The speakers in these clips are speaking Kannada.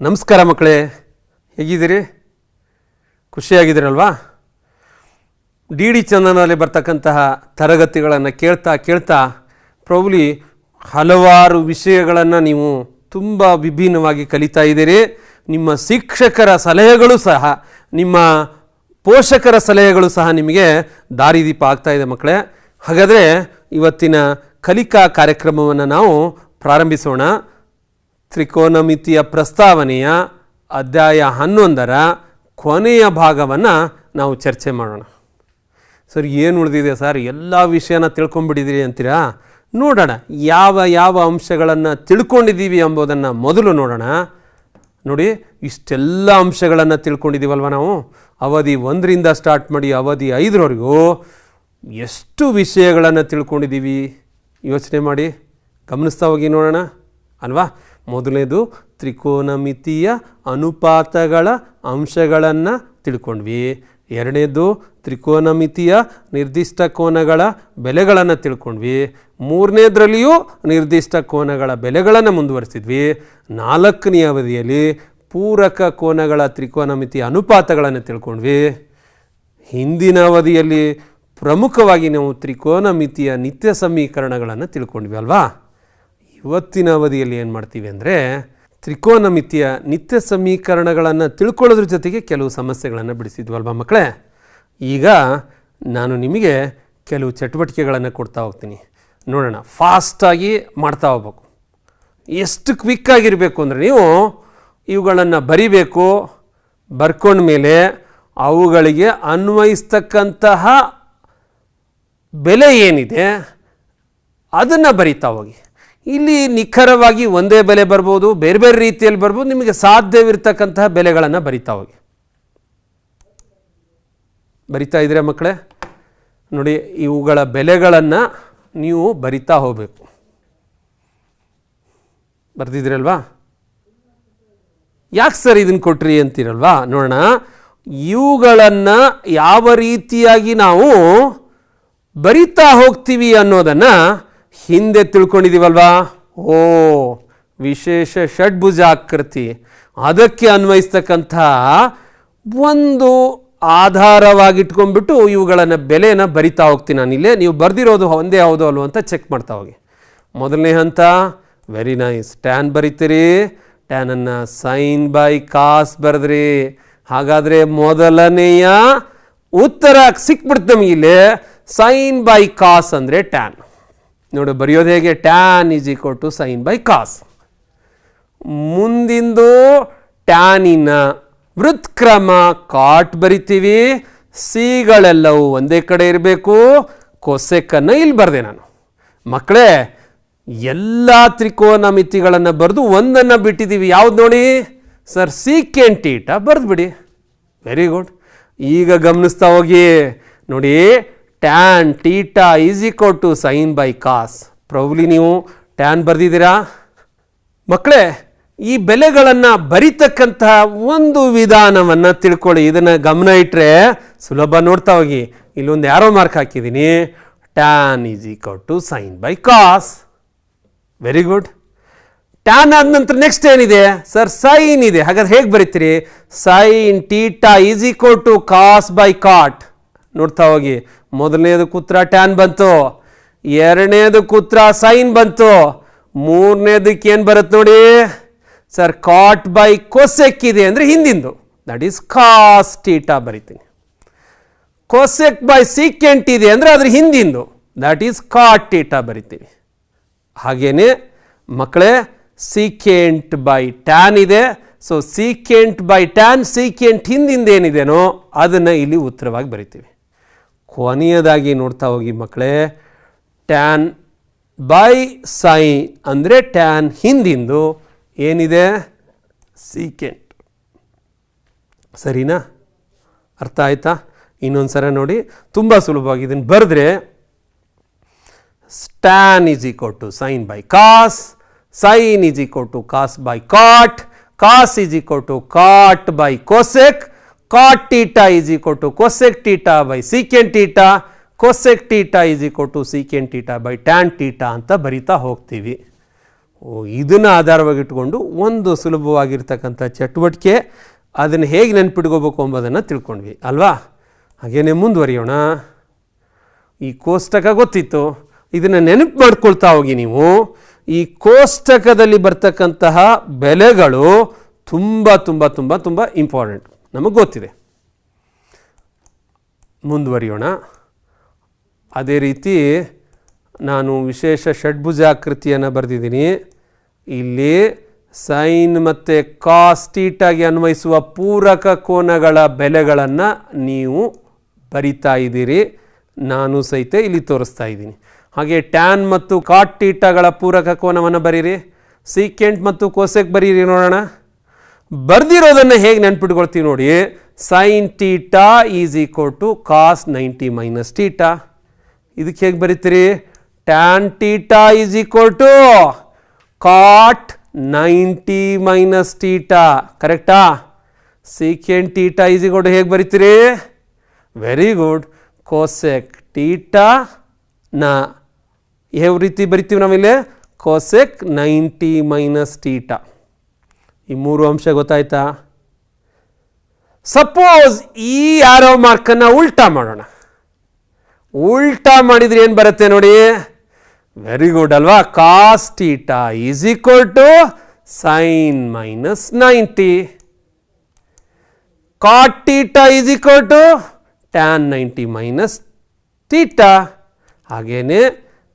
ನಮಸ್ಕಾರ ಮಕ್ಕಳೇ, ಹೇಗಿದ್ದೀರಿ? ಖುಷಿಯಾಗಿದ್ದೀರಲ್ವಾ? ಡಿ ಡಿ ಚಂದನಲ್ಲಿ ಬರ್ತಕ್ಕಂತಹ ತರಗತಿಗಳನ್ನು ಕೇಳ್ತಾ ಕೇಳ್ತಾ ಪ್ರೌಲಿ ಹಲವಾರು ವಿಷಯಗಳನ್ನು ನೀವು ತುಂಬ ವಿಭಿನ್ನವಾಗಿ ಕಲಿತಾ ಇದ್ದೀರಿ. ನಿಮ್ಮ ಶಿಕ್ಷಕರ ಸಲಹೆಗಳು ಸಹ, ನಿಮ್ಮ ಪೋಷಕರ ಸಲಹೆಗಳು ಸಹ ನಿಮಗೆ ದಾರಿದೀಪ ಆಗ್ತಾ ಇದೆ ಮಕ್ಕಳೇ. ಹಾಗಾದರೆ ಇವತ್ತಿನ ಕಲಿಕಾ ಕಾರ್ಯಕ್ರಮವನ್ನು ನಾವು ಪ್ರಾರಂಭಿಸೋಣ. ತ್ರಿಕೋನಮಿತಿಯ ಪ್ರಸ್ತಾವನೆಯ ಅಧ್ಯಾಯ ಹನ್ನೊಂದರ ಕೊನೆಯ ಭಾಗವನ್ನು ನಾವು ಚರ್ಚೆ ಮಾಡೋಣ. ಸರ್, ಏನು ಉಳಿದಿದೆ ಸರ್? ಎಲ್ಲ ವಿಷಯನ ತಿಳ್ಕೊಂಬಿಟ್ಟಿದ್ದೀರಿ ಅಂತೀರಾ? ನೋಡೋಣ, ಯಾವ ಯಾವ ಅಂಶಗಳನ್ನು ತಿಳ್ಕೊಂಡಿದ್ದೀವಿ ಎಂಬುದನ್ನು ಮೊದಲು ನೋಡೋಣ. ನೋಡಿ, ಇಷ್ಟೆಲ್ಲ ಅಂಶಗಳನ್ನು ತಿಳ್ಕೊಂಡಿದ್ದೀವಲ್ವ ನಾವು? ಅವಧಿ ಒಂದರಿಂದ ಸ್ಟಾರ್ಟ್ ಮಾಡಿ ಅವಧಿ ಐದರವರೆಗೂ ಎಷ್ಟು ವಿಷಯಗಳನ್ನು ತಿಳ್ಕೊಂಡಿದ್ದೀವಿ? ಯೋಚನೆ ಮಾಡಿ, ಗಮನಿಸ್ತಾ ಹೋಗಿ ನೋಡೋಣ, ಅಲ್ವಾ? ಮೊದಲನೇದು ತ್ರಿಕೋನಮಿತಿಯ ಅನುಪಾತಗಳ ಅಂಶಗಳನ್ನು ತಿಳ್ಕೊಂಡ್ವಿ. ಎರಡನೇದು ತ್ರಿಕೋನಮಿತಿಯ ನಿರ್ದಿಷ್ಟ ಕೋನಗಳ ಬೆಲೆಗಳನ್ನು ತಿಳ್ಕೊಂಡ್ವಿ. ಮೂರನೇದರಲ್ಲಿಯೂ ನಿರ್ದಿಷ್ಟ ಕೋನಗಳ ಬೆಲೆಗಳನ್ನು ಮುಂದುವರಿಸಿದ್ವಿ. ನಾಲ್ಕನೇ ಅವಧಿಯಲ್ಲಿ ಪೂರಕ ಕೋನಗಳ ತ್ರಿಕೋನಮಿತಿಯ ಅನುಪಾತಗಳನ್ನು ತಿಳ್ಕೊಂಡ್ವಿ. ಹಿಂದಿನ ಅವಧಿಯಲ್ಲಿ ಪ್ರಮುಖವಾಗಿ ನಾವು ತ್ರಿಕೋನಮಿತಿಯ ನಿತ್ಯ ಸಮೀಕರಣಗಳನ್ನು ತಿಳ್ಕೊಂಡ್ವಿ ಅಲ್ವಾ? ಇವತ್ತಿನ ಅವಧಿಯಲ್ಲಿ ಏನು ಮಾಡ್ತೀವಿ ಅಂದರೆ ತ್ರಿಕೋನಮಿತಿಯ ನಿತ್ಯ ಸಮೀಕರಣಗಳನ್ನು ತಿಳ್ಕೊಳ್ಳೋದ್ರ ಜೊತೆಗೆ ಕೆಲವು ಸಮಸ್ಯೆಗಳನ್ನು ಬಿಡಿಸಿದ್ವಲ್ವ ಮಕ್ಕಳೇ? ಈಗ ನಾನು ನಿಮಗೆ ಕೆಲವು ಚಟುವಟಿಕೆಗಳನ್ನು ಕೊಡ್ತಾ ಹೋಗ್ತೀನಿ. ನೋಡೋಣ ಫಾಸ್ಟಾಗಿ ಮಾಡ್ತಾ ಹೋಗ್ಬೇಕು. ಎಷ್ಟು ಕ್ವಿಕ್ಕಾಗಿರಬೇಕು ಅಂದರೆ ನೀವು ಇವುಗಳನ್ನು ಬರಿಬೇಕು ಬರ್ಕೊಂಡ್ಮೇಲೆ ಅವುಗಳಿಗೆ ಅನ್ವಯಿಸ್ತಕ್ಕಂತಹ ಬೆಲೆ ಏನಿದೆ ಅದನ್ನು ಬರಿತಾ ಹೋಗಿ. ಇಲ್ಲಿ ನಿಖರವಾಗಿ ಒಂದೇ ಬೆಲೆ ಬರ್ಬೋದು, ಬೇರೆ ಬೇರೆ ರೀತಿಯಲ್ಲಿ ಬರ್ಬೋದು, ನಿಮಗೆ ಸಾಧ್ಯವಿರ್ತಕ್ಕಂತಹ ಬೆಲೆಗಳನ್ನು ಬರಿತಾ ಹೋಗಿ. ಬರಿತಾ ಇದ್ರೆ ಮಕ್ಕಳೇ, ನೋಡಿ, ಇವುಗಳ ಬೆಲೆಗಳನ್ನು ನೀವು ಬರಿತಾ ಹೋಗಬೇಕು. ಬರ್ತಿದ್ರಲ್ವಾ ಯಾಕೆ ಸರ್ ಇದನ್ನು ಕೊಟ್ರಿ ಅಂತೀರಲ್ವಾ? ನೋಡೋಣ. ಇವುಗಳನ್ನು ಯಾವ ರೀತಿಯಾಗಿ ನಾವು ಬರಿತಾ ಹೋಗ್ತೀವಿ ಅನ್ನೋದನ್ನು ಹಿಂದೆ ತಿಳ್ಕೊಂಡಿದ್ದೀವಲ್ವಾ ಓ, ವಿಶೇಷ ಷಡ್ಭುಜ ಆಕೃತಿ ಅದಕ್ಕೆ ಅನ್ವಯಿಸ್ತಕ್ಕಂಥ ಒಂದು ಆಧಾರವಾಗಿಟ್ಕೊಂಡ್ಬಿಟ್ಟು ಇವುಗಳನ್ನು ಬೆಲೆನ ಬರಿತಾ ಹೋಗ್ತೀನಿ ನಾನಿಲ್ಲೇ ನೀವು ಬರೆದಿರೋದು ಒಂದೇ ಯಾವುದೋ ಅಲ್ವೋ ಅಂತ ಚೆಕ್ ಮಾಡ್ತಾ ಹೋಗಿ. ಮೊದಲನೇ ಹಂತ ವೆರಿ ನೈಸ್ ಟ್ಯಾನ್ ಬರಿತೀರಿ. ಟ್ಯಾನನ್ನು ಸೈನ್ ಬೈ ಕಾಸ್ ಬರೆದ್ರಿ. ಹಾಗಾದರೆ ಮೊದಲನೆಯ ಉತ್ತರ ಸಿಕ್ಬಿಡ್ತು ನಮಗಿಲ್ಲಿ ಸೈನ್ ಬೈ ಕಾಸ್ ಅಂದರೆ ಟ್ಯಾನ್ ನೋಡಿ, ಬರೆಯೋದು ಹೇಗೆ? Tan is equal to sine by cos ಮುಂದಿಂದು ಟ್ಯಾನಿನ ವೃತ್ಕ್ರಮ ಕಾಟ್ ಬರಿತೀವಿ. ಸಿಗಳೆಲ್ಲವೂ ಒಂದೇ ಕಡೆ ಇರಬೇಕು. ಕೊಸೆಕ್ಕನ್ನು ಇಲ್ಲಿ ಬರೆದೆ ನಾನು. ಮಕ್ಕಳೇ, ಎಲ್ಲ ತ್ರಿಕೋನ ಮಿತಿಗಳನ್ನು ಬರೆದು ಒಂದನ್ನು ಬಿಟ್ಟಿದ್ದೀವಿ ಯಾವ್ದು ನೋಡಿ? ಸರ್ ಸೀಕೆಂಟ್ ಟೀಟ ಬರೆದ್ಬಿಡಿ ವೆರಿ ಗುಡ್ ಈಗ ಗಮನಿಸ್ತಾ ಹೋಗಿ. ನೋಡಿ tan theta is equal to sine by cos ಪ್ರೌಲಿ ನೀವು ಟ್ಯಾನ್ ಬರೆದಿದ್ದೀರಾ? ಮಕ್ಕಳೇ ಈ ಬೆಲೆಗಳನ್ನು ಬರಿತಕ್ಕಂತಹ ಒಂದು ವಿಧಾನವನ್ನು ತಿಳ್ಕೊಳ್ಳಿ. ಇದನ್ನು ಗಮನ ಇಟ್ಟರೆ ಸುಲಭ ನೋಡ್ತಾ ಹೋಗಿ. ಇಲ್ಲೊಂದು ಯಾರೋ ಮಾರ್ಕ್ ಹಾಕಿದ್ದೀನಿ tan is equal to sine by cos very good tan ಆದ ನಂತರ ನೆಕ್ಸ್ಟ್ ಏನಿದೆ? ಸರ್ ಸೈನ್ ಇದೆ. ಹಾಗಾದ್ರೆ ಹೇಗೆ ಬರೀತೀರಿ? Sine theta is equal to cos by cot ನೋಡ್ತಾ ಹೋಗಿ. ಮೊದಲನೇದು ಕೂತ್ರ ಟ್ಯಾನ್ ಬಂತು, ಎರಡನೇದು ಕೂತ್ರ ಸೈನ್ ಬಂತು ಮೂರನೇದಕ್ಕೆ ಏನು ಬರುತ್ತೆ ನೋಡಿ? ಸರ್ ಕಾಟ್ ಬೈ ಕೊಸೆಕ್ ಇದೆ ಅಂದರೆ ಹಿಂದಿಂದು. ದಟ್ ಈಸ್ ಕಾಸ್ ಟೀಟಾ ಬರಿತೀನಿ. ಕೊಸೆಕ್ ಬೈ ಸೀಕೆಂಟ್ ಇದೆ ಅಂದರೆ ಅದ್ರ ಹಿಂದಿಂದು. ದಟ್ ಈಸ್ ಕಾಟ್ ಟೀಟಾ ಬರಿತೀವಿ. ಹಾಗೇನೆ, ಮಕ್ಕಳೇ ಸೀಕೆಂಟ್ ಬೈ ಟ್ಯಾನ್ ಇದೆ. So secant by tan secant ಹಿಂದಿಂದ ಏನಿದೆನೋ ಅದನ್ನು ಇಲ್ಲಿ ಉತ್ತರವಾಗಿ ಬರಿತೀವಿ. ಕೊನೆಯದಾಗಿ ನೋಡ್ತಾ ಹೋಗಿ ಮಕ್ಕಳೇ ಟ್ಯಾನ್ ಬೈ ಸೈನ್ ಅಂದರೆ ಟ್ಯಾನ್ ಹಿಂದಿಂದು ಏನಿದೆ? ಸೀಕೆಂಟ್ ಸರಿನಾ? ಅರ್ಥ ಆಯ್ತಾ? ಇನ್ನೊಂದು ಸಲ ನೋಡಿ. ತುಂಬ ಸುಲಭವಾಗಿ ಇದನ್ನು ಬರೆದ್ರೆ tan is equal to sine by cos sine is equal to cos by cot cos is equal to cot by cosec cot theta is equal to cosec theta by secant theta cosec theta is equal to secant theta by tan theta ಅಂತ ಬರಿತಾ ಹೋಗ್ತೀವಿ. ಇದನ್ನು ಆಧಾರವಾಗಿಟ್ಕೊಂಡು ಒಂದು ಸುಲಭವಾಗಿರ್ತಕ್ಕಂಥ ಚಟುವಟಿಕೆ ಅದನ್ನು ಹೇಗೆ ನೆನ್ಪಿಟ್ಕೋಬೇಕು ಎಂಬುದನ್ನು ತಿಳ್ಕೊಂಡ್ವಿ, ಅಲ್ವಾ? ಹಾಗೇನೆ ಮುಂದುವರಿಯೋಣ. ಈ ಕೋಷ್ಟಕ ಗೊತ್ತಿತ್ತು. ಇದನ್ನು ನೆನಪು ಮಾಡ್ಕೊಳ್ತಾ ಹೋಗಿ ನೀವು. ಈ ಕೋಷ್ಟಕದಲ್ಲಿ ಬರ್ತಕ್ಕಂತಹ ಬೆಲೆಗಳು ತುಂಬ ತುಂಬ ತುಂಬ ತುಂಬ ಇಂಪಾರ್ಟೆಂಟ್ ನಮಗೆ ಗೊತ್ತಿದೆ. ಮುಂದುವರಿಯೋಣ. ಅದೇ ರೀತಿ ನಾನು ವಿಶೇಷ ಷಡ್ಭುಜಾಕೃತಿಯನ್ನು ಬರೆದಿದ್ದೀನಿ. ಇಲ್ಲಿ ಸೈನ್ ಮತ್ತು ಕಾಸ್ಟೀಟಾಗಿ ಅನ್ವಯಿಸುವ ಪೂರಕ ಕೋನಗಳ ಬೆಲೆಗಳನ್ನು ನೀವು ಬರಿತಾ ಇದ್ದೀರಿ. ನಾನು ಸಹಿತ ಇಲ್ಲಿ ತೋರಿಸ್ತಾ ಇದ್ದೀನಿ. ಹಾಗೆ ಟ್ಯಾನ್ ಮತ್ತು ಕಾಟ್ ಟೀಟಾಗಳ ಪೂರಕ ಕೋನವನ್ನು ಬರೀರಿ. ಸೀಕೆಂಟ್ ಮತ್ತು ಕೋಸೆಕ್ ಬರೀರಿ ನೋಡೋಣ. ಬರ್ದಿರೋದನ್ನು ಹೇಗೆ ನೆನ್ಪಿಟ್ಕೊಳ್ತೀವಿ ನೋಡಿ. Sine theta is equal to cos ninety minus theta ಇದಕ್ಕೆ ಹೇಗೆ ಬರೀತೀರಿ? Tan theta is equal to cot ninety minus theta ಕರೆಕ್ಟಾ secant theta is equal to ಹೇಗೆ ಬರೀತೀರಿ? ವೆರಿ ಗುಡ್ ಕೋಸೆಕ್ ಟೀಟಾ ನ ಯಾವ ರೀತಿ ಬರಿತೀವಿ ನಾವಿಲ್ಲಿ? ಕೋಸೆಕ್ ನೈಂಟಿ ಮೈನಸ್ ಟೀಟಾ ಈ ಮೂರು ಅಂಶ ಗೊತ್ತಾಯ್ತಾ? ಸಪೋಸ್ ಈ ಆರೋ ಮಾರ್ಕನ್ನು ಉಲ್ಟಾ ಮಾಡೋಣ. ಉಲ್ಟಾ ಮಾಡಿದ್ರೆ ಏನು ಬರುತ್ತೆ ನೋಡಿ? ವೆರಿ ಗುಡ್ ಅಲ್ವಾ? Cos theta is equal to sine minus ninety cot theta is equal to tan ninety minus theta ಹಾಗೇನೆ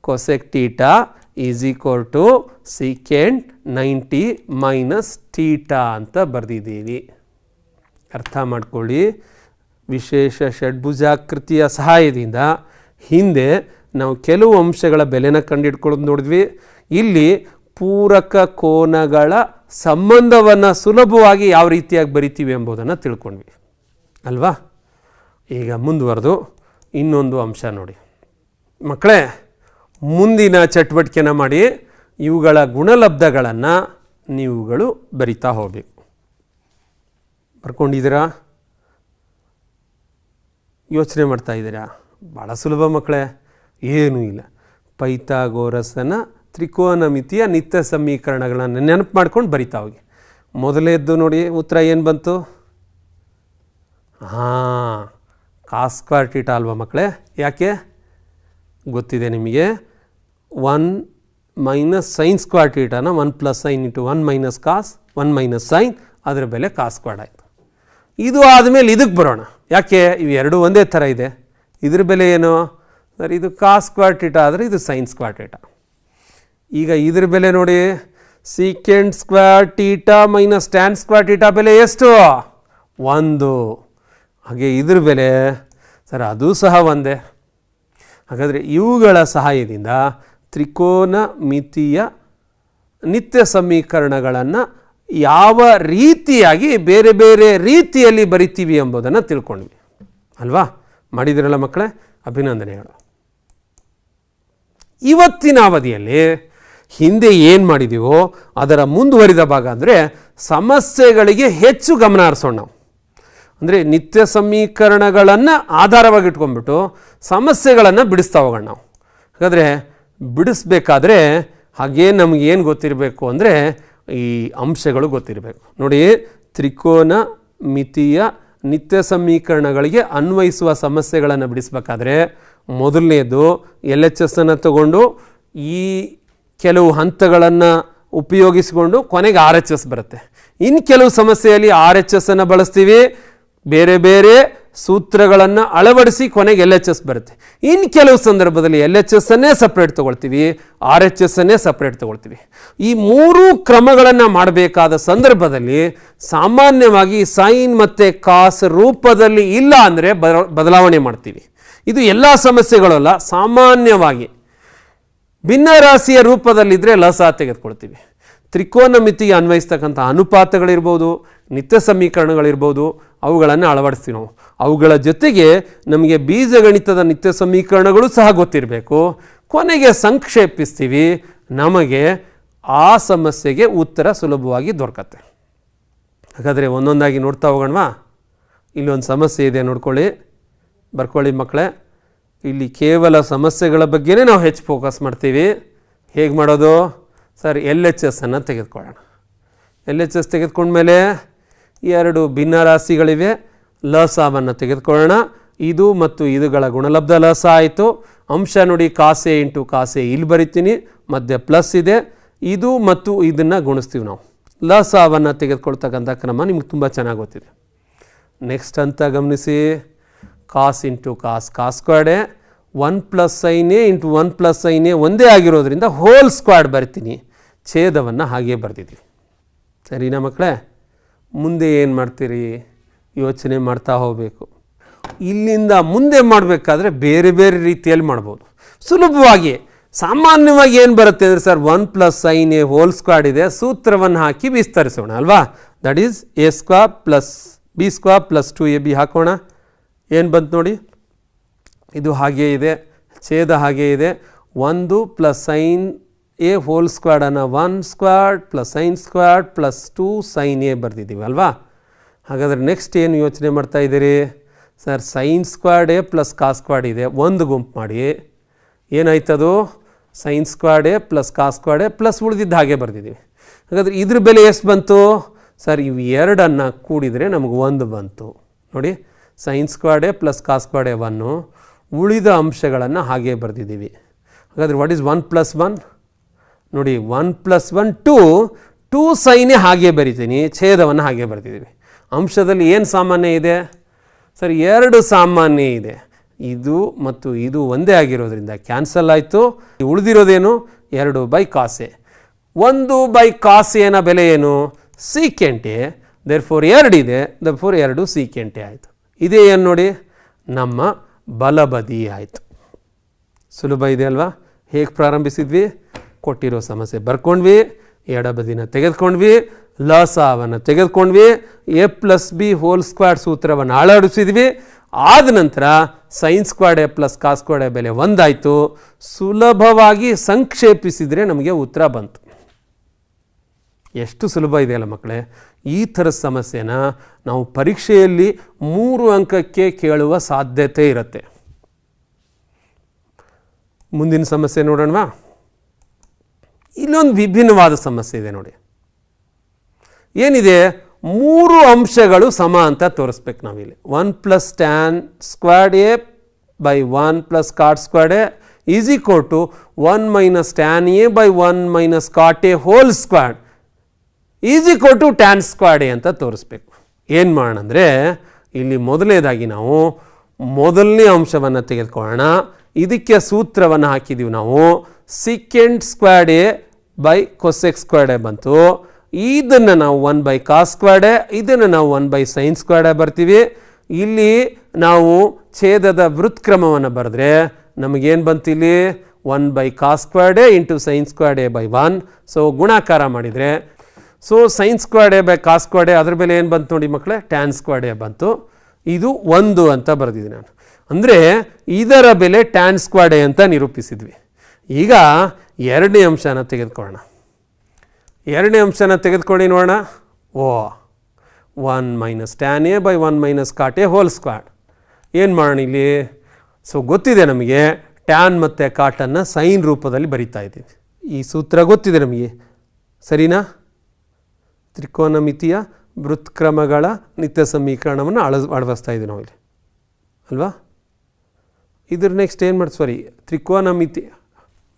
cosec theta is equal to secant ninety minus theta ಅಂತ ಬರೆದಿದ್ದೀವಿ. ಅರ್ಥ ಮಾಡ್ಕೊಳ್ಳಿ. ವಿಶೇಷ ಷಡ್ಭುಜಾಕೃತಿಯ ಸಹಾಯದಿಂದ ಹಿಂದೆ ನಾವು ಕೆಲವು ಅಂಶಗಳ ಬೆಲೆನ ಕಂಡುಹಿಡ್ಕೊಳ್ಳೋದು ನೋಡಿದ್ವಿ. ಇಲ್ಲಿ ಪೂರಕ ಕೋನಗಳ ಸಂಬಂಧವನ್ನು ಸುಲಭವಾಗಿ ಯಾವ ರೀತಿಯಾಗಿ ಬರಿತೀವಿ ಎಂಬುದನ್ನು ತಿಳ್ಕೊಂಡ್ವಿ. ಅಲ್ವಾ? ಈಗ ಮುಂದುವರೆದು ಇನ್ನೊಂದು ಅಂಶ ನೋಡಿ. ಮಕ್ಕಳೇ ಮುಂದಿನ ಚಟುವಟಿಕೆನ ಮಾಡಿ ಇವುಗಳ ಗುಣಲಬ್ಧಗಳನ್ನು ನೀವುಗಳು ಬರಿತಾ ಹೋಗಬೇಕು. ಬರ್ಕೊಂಡಿದ್ದೀರಾ? ಯೋಚನೆ ಮಾಡ್ತಾ ಇದ್ದೀರಾ? ಭಾಳ ಸುಲಭ ಮಕ್ಕಳೇ, ಏನೂ ಇಲ್ಲ. ಪೈಥಾಗೋರಸನ ತ್ರಿಕೋನಮಿತಿಯ ನಿತ್ಯ ಸಮೀಕರಣಗಳನ್ನು ನೆನಪು ಮಾಡ್ಕೊಂಡು ಬರಿತಾ ಹೋಗಿ. ಮೊದಲೇದ್ದು ನೋಡಿ, ಉತ್ತರ ಏನು ಬಂತು? ಹಾಂ ಕಾಸ್ ಸ್ಕ್ವೇರ್ ಟೀಟಾ ಅಲ್ವಾ ಮಕ್ಕಳೇ? ಯಾಕೆ? ಗೊತ್ತಿದೆ ನಿಮಗೆ. One minus sine square ಟೀಟಾನ one plus sine into one minus cos one minus sine ಅದರ ಬೆಲೆ ಕಾಸ್ ಸ್ಕ್ವೇರ್ ಆಯಿತು. ಇದು ಆದಮೇಲೆ ಇದಕ್ಕೆ ಬರೋಣ. ಯಾಕೆ? ಇವು ಎರಡು ಒಂದೇ ಥರ ಇದೆ. ಇದ್ರ ಬೆಲೆ ಏನು? ಸರ್, ಇದು ಕಾಸ್ ಸ್ಕ್ವಾರ್ ಟೀಟಾ ಆದರೆ ಇದು ಸೈನ್ ಸ್ಕ್ವಾರ್ ಟೀಟಾ ಈಗ ಇದ್ರ ಬೆಲೆ ನೋಡಿ secant square theta minus tan square theta ಬೆಲೆ ಎಷ್ಟು? ಒಂದು. ಹಾಗೆ ಇದ್ರ ಬೆಲೆ, ಸರ್, ಅದು ಸಹ ಒಂದೇ. ಹಾಗಾದರೆ ಇವುಗಳ ಸಹಾಯದಿಂದ ತ್ರಿಕೋನ ಮಿತಿಯ ನಿತ್ಯ ಸಮೀಕರಣಗಳನ್ನು ಯಾವ ರೀತಿಯಾಗಿ ಬೇರೆ ಬೇರೆ ರೀತಿಯಲ್ಲಿ ಬರಿತೀವಿ ಎಂಬುದನ್ನು ತಿಳ್ಕೊಂಡ್ವಿ. ಅಲ್ವಾ? ಮಾಡಿದಿರಲ್ಲ ಮಕ್ಕಳೇ? ಅಭಿನಂದನೆಗಳು. ಇವತ್ತಿನ ಅವಧಿಯಲ್ಲಿ ಹಿಂದೆ ಏನು ಮಾಡಿದೀವೋ ಅದರ ಮುಂದುವರಿದ ಭಾಗ ಅಂದರೆ ಸಮಸ್ಯೆಗಳಿಗೆ ಹೆಚ್ಚು ಗಮನ ಹರಿಸೋಣ. ನಾವು ಅಂದರೆ ನಿತ್ಯ ಸಮೀಕರಣಗಳನ್ನು ಆಧಾರವಾಗಿ ಇಟ್ಕೊಂಡ್ಬಿಟ್ಟು ಸಮಸ್ಯೆಗಳನ್ನು ಬಿಡಿಸ್ತಾ ಹೋಗೋಣ ನಾವು. ಹಾಗಾದರೆ ಬಿಡಿಸ್ಬೇಕಾದ್ರೆ ಹಾಗೇ ನಮಗೆ ಏನು ಗೊತ್ತಿರಬೇಕು ಅಂದರೆ ಈ ಅಂಶಗಳು ಗೊತ್ತಿರಬೇಕು. ನೋಡಿ, ತ್ರಿಕೋನ ಮಿತಿಯ ನಿತ್ಯ ಸಮೀಕರಣಗಳಿಗೆ ಅನ್ವಯಿಸುವ ಸಮಸ್ಯೆಗಳನ್ನು ಬಿಡಿಸ್ಬೇಕಾದ್ರೆ ಮೊದಲನೇದು ಎಲ್ ಎಚ್ ಎಸ್ ಅನ್ನು ತಗೊಂಡು ಈ ಕೆಲವು ಹಂತಗಳನ್ನು ಉಪಯೋಗಿಸಿಕೊಂಡು ಕೊನೆಗೆ ಆರ್ ಎಚ್ ಎಸ್ ಬರುತ್ತೆ. ಇನ್ನು ಕೆಲವು ಸಮಸ್ಯೆಯಲ್ಲಿ ಆರ್ ಎಚ್ ಎಸ್ಸನ್ನು ಬಳಸ್ತೀವಿ. ಬೇರೆ ಬೇರೆ ಸೂತ್ರಗಳನ್ನು ಅಳವಡಿಸಿ ಕೊನೆಗೆ ಎಲ್ ಎಚ್ ಎಸ್ ಬರುತ್ತೆ. ಇನ್ನು ಕೆಲವು ಸಂದರ್ಭದಲ್ಲಿ ಎಲ್ ಎಚ್ ಎಸ್ ಅನ್ನೇ ಸಪ್ರೇಟ್ ತೊಗೊಳ್ತೀವಿ ಆರ್ ಎಚ್ ಎಸ್ ಅನ್ನೇ ಸಪ್ರೇಟ್ ತೊಗೊಳ್ತೀವಿ. ಈ ಮೂರು ಕ್ರಮಗಳನ್ನು ಮಾಡಬೇಕಾದ ಸಂದರ್ಭದಲ್ಲಿ ಸಾಮಾನ್ಯವಾಗಿ ಸೈನ್ ಮತ್ತು ಕಾಸ್ ರೂಪದಲ್ಲಿ ಇಲ್ಲ ಅಂದರೆ ಬದಲಾವಣೆ ಮಾಡ್ತೀವಿ. ಇದು ಎಲ್ಲ ಸಮಸ್ಯೆಗಳಲ್ಲ, ಸಾಮಾನ್ಯವಾಗಿ. ಭಿನ್ನರಾಶಿಯ ರೂಪದಲ್ಲಿದ್ದರೆ ಲಸ ತೆಗೆದುಕೊಳ್ತೀವಿ. ತ್ರಿಕೋನ ಮಿತಿಗೆ ಅನ್ವಯಿಸ್ತಕ್ಕಂಥ ಅನುಪಾತಗಳಿರ್ಬೋದು, ನಿತ್ಯ ಸಮೀಕರಣಗಳಿರ್ಬೋದು, ಅವುಗಳನ್ನು ಅಳವಡಿಸ್ತೀವಿ ನಾವು. ಅವುಗಳ ಜೊತೆಗೆ ನಮಗೆ ಬೀಜಗಣಿತದ ನಿತ್ಯ ಸಮೀಕರಣಗಳು ಸಹ ಗೊತ್ತಿರಬೇಕು. ಕೊನೆಗೆ ಸಂಕ್ಷೇಪಿಸ್ತೀವಿ, ನಮಗೆ ಆ ಸಮಸ್ಯೆಗೆ ಉತ್ತರ ಸುಲಭವಾಗಿ ದೊರಕತ್ತೆ. ಹಾಗಾದರೆ ಒಂದೊಂದಾಗಿ ನೋಡ್ತಾ ಹೋಗೋಣವಾ? ಇಲ್ಲೊಂದು ಸಮಸ್ಯೆ ಇದೆ ನೋಡ್ಕೊಳ್ಳಿ. ಬರ್ಕೊಳ್ಳಿ ಮಕ್ಕಳೇ. ಇಲ್ಲಿ ಕೇವಲ ಸಮಸ್ಯೆಗಳ ಬಗ್ಗೆನೇ ನಾವು ಹೆಚ್ಚು ಫೋಕಸ್ ಮಾಡ್ತೀವಿ. ಹೇಗೆ ಮಾಡೋದು? ಸರ್ ಎಲ್ ಎಚ್ ಎಸ್ ಅನ್ನು ತೆಗೆದುಕೊಳ್ಳೋಣ. ಎಲ್ ಎಚ್ ಎಸ್ ತೆಗೆದುಕೊಂಡ್ಮೇಲೆ ಎರಡು ಭಿನ್ನ ರಾಶಿಗಳಿವೆ ಲಸಾವನ್ನು ತೆಗೆದುಕೊಳ್ಳೋಣ. ಇದು ಮತ್ತು ಇದುಗಳ ಗುಣಲಬ್ಧ ಲಸ ಆಯಿತು. ಅಂಶ ನೋಡಿ, ಕಾಸೆ ಇಂಟು ಕಾಸೆ ಇಲ್ಲಿ ಬರಿತೀನಿ. ಮಧ್ಯೆ ಪ್ಲಸ್ ಇದೆ. ಇದು ಮತ್ತು ಇದನ್ನು ಗುಣಿಸ್ತೀವಿ ನಾವು. ಲಸಾವನ್ನು ತೆಗೆದುಕೊಳ್ತಕ್ಕಂಥ ಕ್ರಮ ನಿಮ್ಗೆ ತುಂಬ ಚೆನ್ನಾಗಿ ಗೊತ್ತಿದೆ. ನೆಕ್ಸ್ಟ್ ಅಂತ ಗಮನಿಸಿ. Cos into cos cos ಸ್ಕ್ವಾಡೆ one plus ಸೈನೇ into one plus ಸೈನೇ ಒಂದೇ ಆಗಿರೋದ್ರಿಂದ ಹೋಲ್ ಸ್ಕ್ವಾಡ್ ಬರ್ತೀನಿ. ಛೇದವನ್ನು ಹಾಗೆ ಬರೆದಿದ್ದೀವಿ. ಸರಿನಾ ಮಕ್ಕಳೇ, ಮುಂದೆ ಏನು ಮಾಡ್ತೀರಿ? ಯೋಚನೆ ಮಾಡ್ತಾ ಹೋಗಬೇಕು. ಇಲ್ಲಿಂದ ಮುಂದೆ ಮಾಡಬೇಕಾದ್ರೆ ಬೇರೆ ಬೇರೆ ರೀತಿಯಲ್ಲಿ ಮಾಡ್ಬೋದು. ಸುಲಭವಾಗಿ, ಸಾಮಾನ್ಯವಾಗಿ ಏನು ಬರುತ್ತೆ ಅಂದರೆ sir one plus sine A whole square ಇದೆ, ಸೂತ್ರವನ್ನು ಹಾಕಿ ವಿಸ್ತರಿಸೋಣ, ಅಲ್ವಾ? That is A square plus B square plus two A B ಹಾಕೋಣ. ಏನು ಬಂತು ನೋಡಿ? ಇದು ಹಾಗೆ ಇದೆ, ಛೇದ ಹಾಗೆ ಇದೆ. ಒಂದು plus sine A whole ಸ್ಕ್ವಾಡನ್ನು one square plus sine square plus two sine A ಬರೆದಿದ್ದೀವಿ ಅಲ್ವಾ? ಹಾಗಾದರೆ ನೆಕ್ಸ್ಟ್ ಏನು ಯೋಚನೆ ಮಾಡ್ತಾ ಇದ್ದೀರಿ? Sir sine square A plus cos square ಇದೆ. ಒಂದು ಗುಂಪು ಮಾಡಿ. ಏನಾಯ್ತದು sine square A plus cos square A plus ಉಳಿದಿದ್ದು ಹಾಗೆ ಬರೆದಿದ್ದೀವಿ. ಹಾಗಾದರೆ ಇದ್ರ ಬೆಲೆ ಎಷ್ಟು ಬಂತು? ಸರ್ ಇವು ಎರಡನ್ನು ಕೂಡಿದರೆ ನಮಗೆ ಒಂದು ಬಂತು. ನೋಡಿ sine square A plus cos square A one ಉಳಿದ ಅಂಶಗಳನ್ನು ಹಾಗೆ ಬರೆದಿದ್ದೀವಿ. ಹಾಗಾದರೆ what is one plus one ನೋಡಿ one plus one two two ಸೈನೇ ಹಾಗೆ ಬರಿತೀನಿ, ಛೇದವನ್ನು ಹಾಗೆ ಬರ್ತಿದ್ದೀವಿ ಅಂಶದಲ್ಲಿ ಏನು ಸಾಮಾನ್ಯ ಇದೆ? ಸರ್, ಎರಡು ಸಾಮಾನ್ಯ ಇದೆ. ಇದು ಮತ್ತು ಇದು ಒಂದೇ ಆಗಿರೋದ್ರಿಂದ ಕ್ಯಾನ್ಸಲ್ ಆಯಿತು. ಉಳಿದಿರೋದೇನು? ಎರಡು ಬೈ ಕಾಸೆ. ಒಂದು ಬೈ ಕಾಸೆನ ಬೆಲೆ ಏನು? ಸೀಕೆಂಟೆ ದೇರ್ ಫೋರ್ ಎರಡಿದೆ ದರ್ ಫೋರ್ ಎರಡು ಸೀಕೆಂಟೆ ಆಯಿತು. ಇದೇ ಏನು ನೋಡಿ? ನಮ್ಮ ಬಲಬದಿ ಆಯಿತು. ಸುಲಭ ಇದೆ ಅಲ್ವಾ? ಹೇಗೆ ಪ್ರಾರಂಭಿಸಿದ್ವಿ? ಕೊಟ್ಟಿರೋ ಸಮಸ್ಯೆ ಬರ್ಕೊಂಡ್ವಿ ಎಡಬದಿನ ತೆಗೆದುಕೊಂಡ್ವಿ ಲಸಾವನ್ನು ತೆಗೆದುಕೊಂಡ್ವಿ, A plus B whole square ಸೂತ್ರವನ್ನು ಅಳವಡಿಸಿದ್ವಿ. ಆದ ನಂತರ sines square A plus cos square A ಬೆಲೆ ಒಂದಾಯಿತು. ಸುಲಭವಾಗಿ ಸಂಕ್ಷೇಪಿಸಿದರೆ ನಮಗೆ ಉತ್ತರ ಬಂತು. ಎಷ್ಟು ಸುಲಭ ಇದೆಯಲ್ಲ ಮಕ್ಕಳೇ? ಈ ಥರದ ಸಮಸ್ಯೆನ ನಾವು ಪರೀಕ್ಷೆಯಲ್ಲಿ ಮೂರು ಅಂಕಕ್ಕೆ ಕೇಳುವ ಸಾಧ್ಯತೆ ಇರುತ್ತೆ. ಮುಂದಿನ ಸಮಸ್ಯೆ ನೋಡೋಣವಾ? ಇಲ್ಲೊಂದು ವಿಭಿನ್ನವಾದ ಸಮಸ್ಯೆ ಇದೆ ನೋಡಿ. ಏನಿದೆ? ಮೂರು ಅಂಶಗಳು ಸಮ ಅಂತ ತೋರಿಸ್ಬೇಕು ನಾವಿಲ್ಲಿ. One plus tan square A by one plus cot square A is equal to one minus tan A by one minus cot A whole square is equal to tan square A ಅಂತ ತೋರಿಸ್ಬೇಕು. ಏನು ಮಾಡೋಣ ಅಂದರೆ ಇಲ್ಲಿ ಮೊದಲನೇದಾಗಿ ನಾವು ಮೊದಲನೇ ಅಂಶವನ್ನು ತೆಗೆದುಕೊಳ್ಳೋಣ. ಇದಕ್ಕೆ ಸೂತ್ರವನ್ನು ಹಾಕಿದ್ದೀವಿ ನಾವು. Secant square A by cosec ಸ್ಕ್ವಾಡೆ ಬಂತು. ಇದನ್ನು ನಾವು ಒನ್ ಬೈ ಕಾಸ್ ಸ್ಕ್ವಾಡೆ ಇದನ್ನು ನಾವು ಒನ್ ಬೈ ಸೈನ್ ಸ್ಕ್ವಾಡೆ ಬರ್ತೀವಿ. ಇಲ್ಲಿ ನಾವು ಛೇದದ ವೃತ್ಕ್ರಮವನ್ನು ಬರೆದ್ರೆ ನಮಗೇನು ಬಂತು ಇಲ್ಲಿ? One by cos ಸ್ಕ್ವಾಡೆ into sine ಸ್ಕ್ವಾಡೆ by one so ಗುಣಾಕಾರ ಮಾಡಿದರೆ ಸೊ ಸೈನ್ ಸ್ಕ್ವಾಡೆ ಬೈ ಕಾಸ್ ಸ್ಕ್ವಾಡೆ ಅದ್ರ ಮೇಲೆ ಏನು ಬಂತು ನೋಡಿ ಮಕ್ಕಳೇ ಟ್ಯಾನ್ ಸ್ಕ್ವಾಡೆ ಬಂತು. ಇದು ಒಂದು ಅಂತ ಬರೆದಿದ್ದೀನಿ ನಾನು. ಅಂದರೆ ಇದರ ಬೆಲೆ ಟ್ಯಾನ್ ಸ್ಕ್ವಾಡೆ ಅಂತ ನಿರೂಪಿಸಿದ್ವಿ. ಈಗ ಎರಡನೇ ಅಂಶನ ತೆಗೆದುಕೊಳ್ಳೋಣ. ಎರಡನೇ ಅಂಶನ ತೆಗೆದುಕೊಳ್ಳಿ ನೋಡೋಣ. ಓ one minus tan A by one minus cot A whole square ಏನು ಮಾಡೋಣ ಇಲ್ಲಿ? ಸೊ ಗೊತ್ತಿದೆ ನಮಗೆ ಟ್ಯಾನ್ ಮತ್ತು ಕಾಟನ್ನು ಸೈನ್ ರೂಪದಲ್ಲಿ ಬರಿತಾ ಇದ್ದೀವಿ. ಈ ಸೂತ್ರ ಗೊತ್ತಿದೆ ನಮಗೆ. ಸರಿನಾ? ತ್ರಿಕೋನಮಿತಿಯ ವೃತ್ಕ್ರಮಗಳ ನಿತ್ಯ ಸಮೀಕರಣವನ್ನು ಅಳ ಅಳವಡಿಸ್ತಾ ಇದ್ದೀವಿ ನಾವು ಇಲ್ಲಿ. ಅಲ್ವಾ? ಇದ್ರ ನೆಕ್ಸ್ಟ್ ಏನು ಮಾಡಿ ಸಾರಿ ತ್ರಿಕೋನಮಿತಿ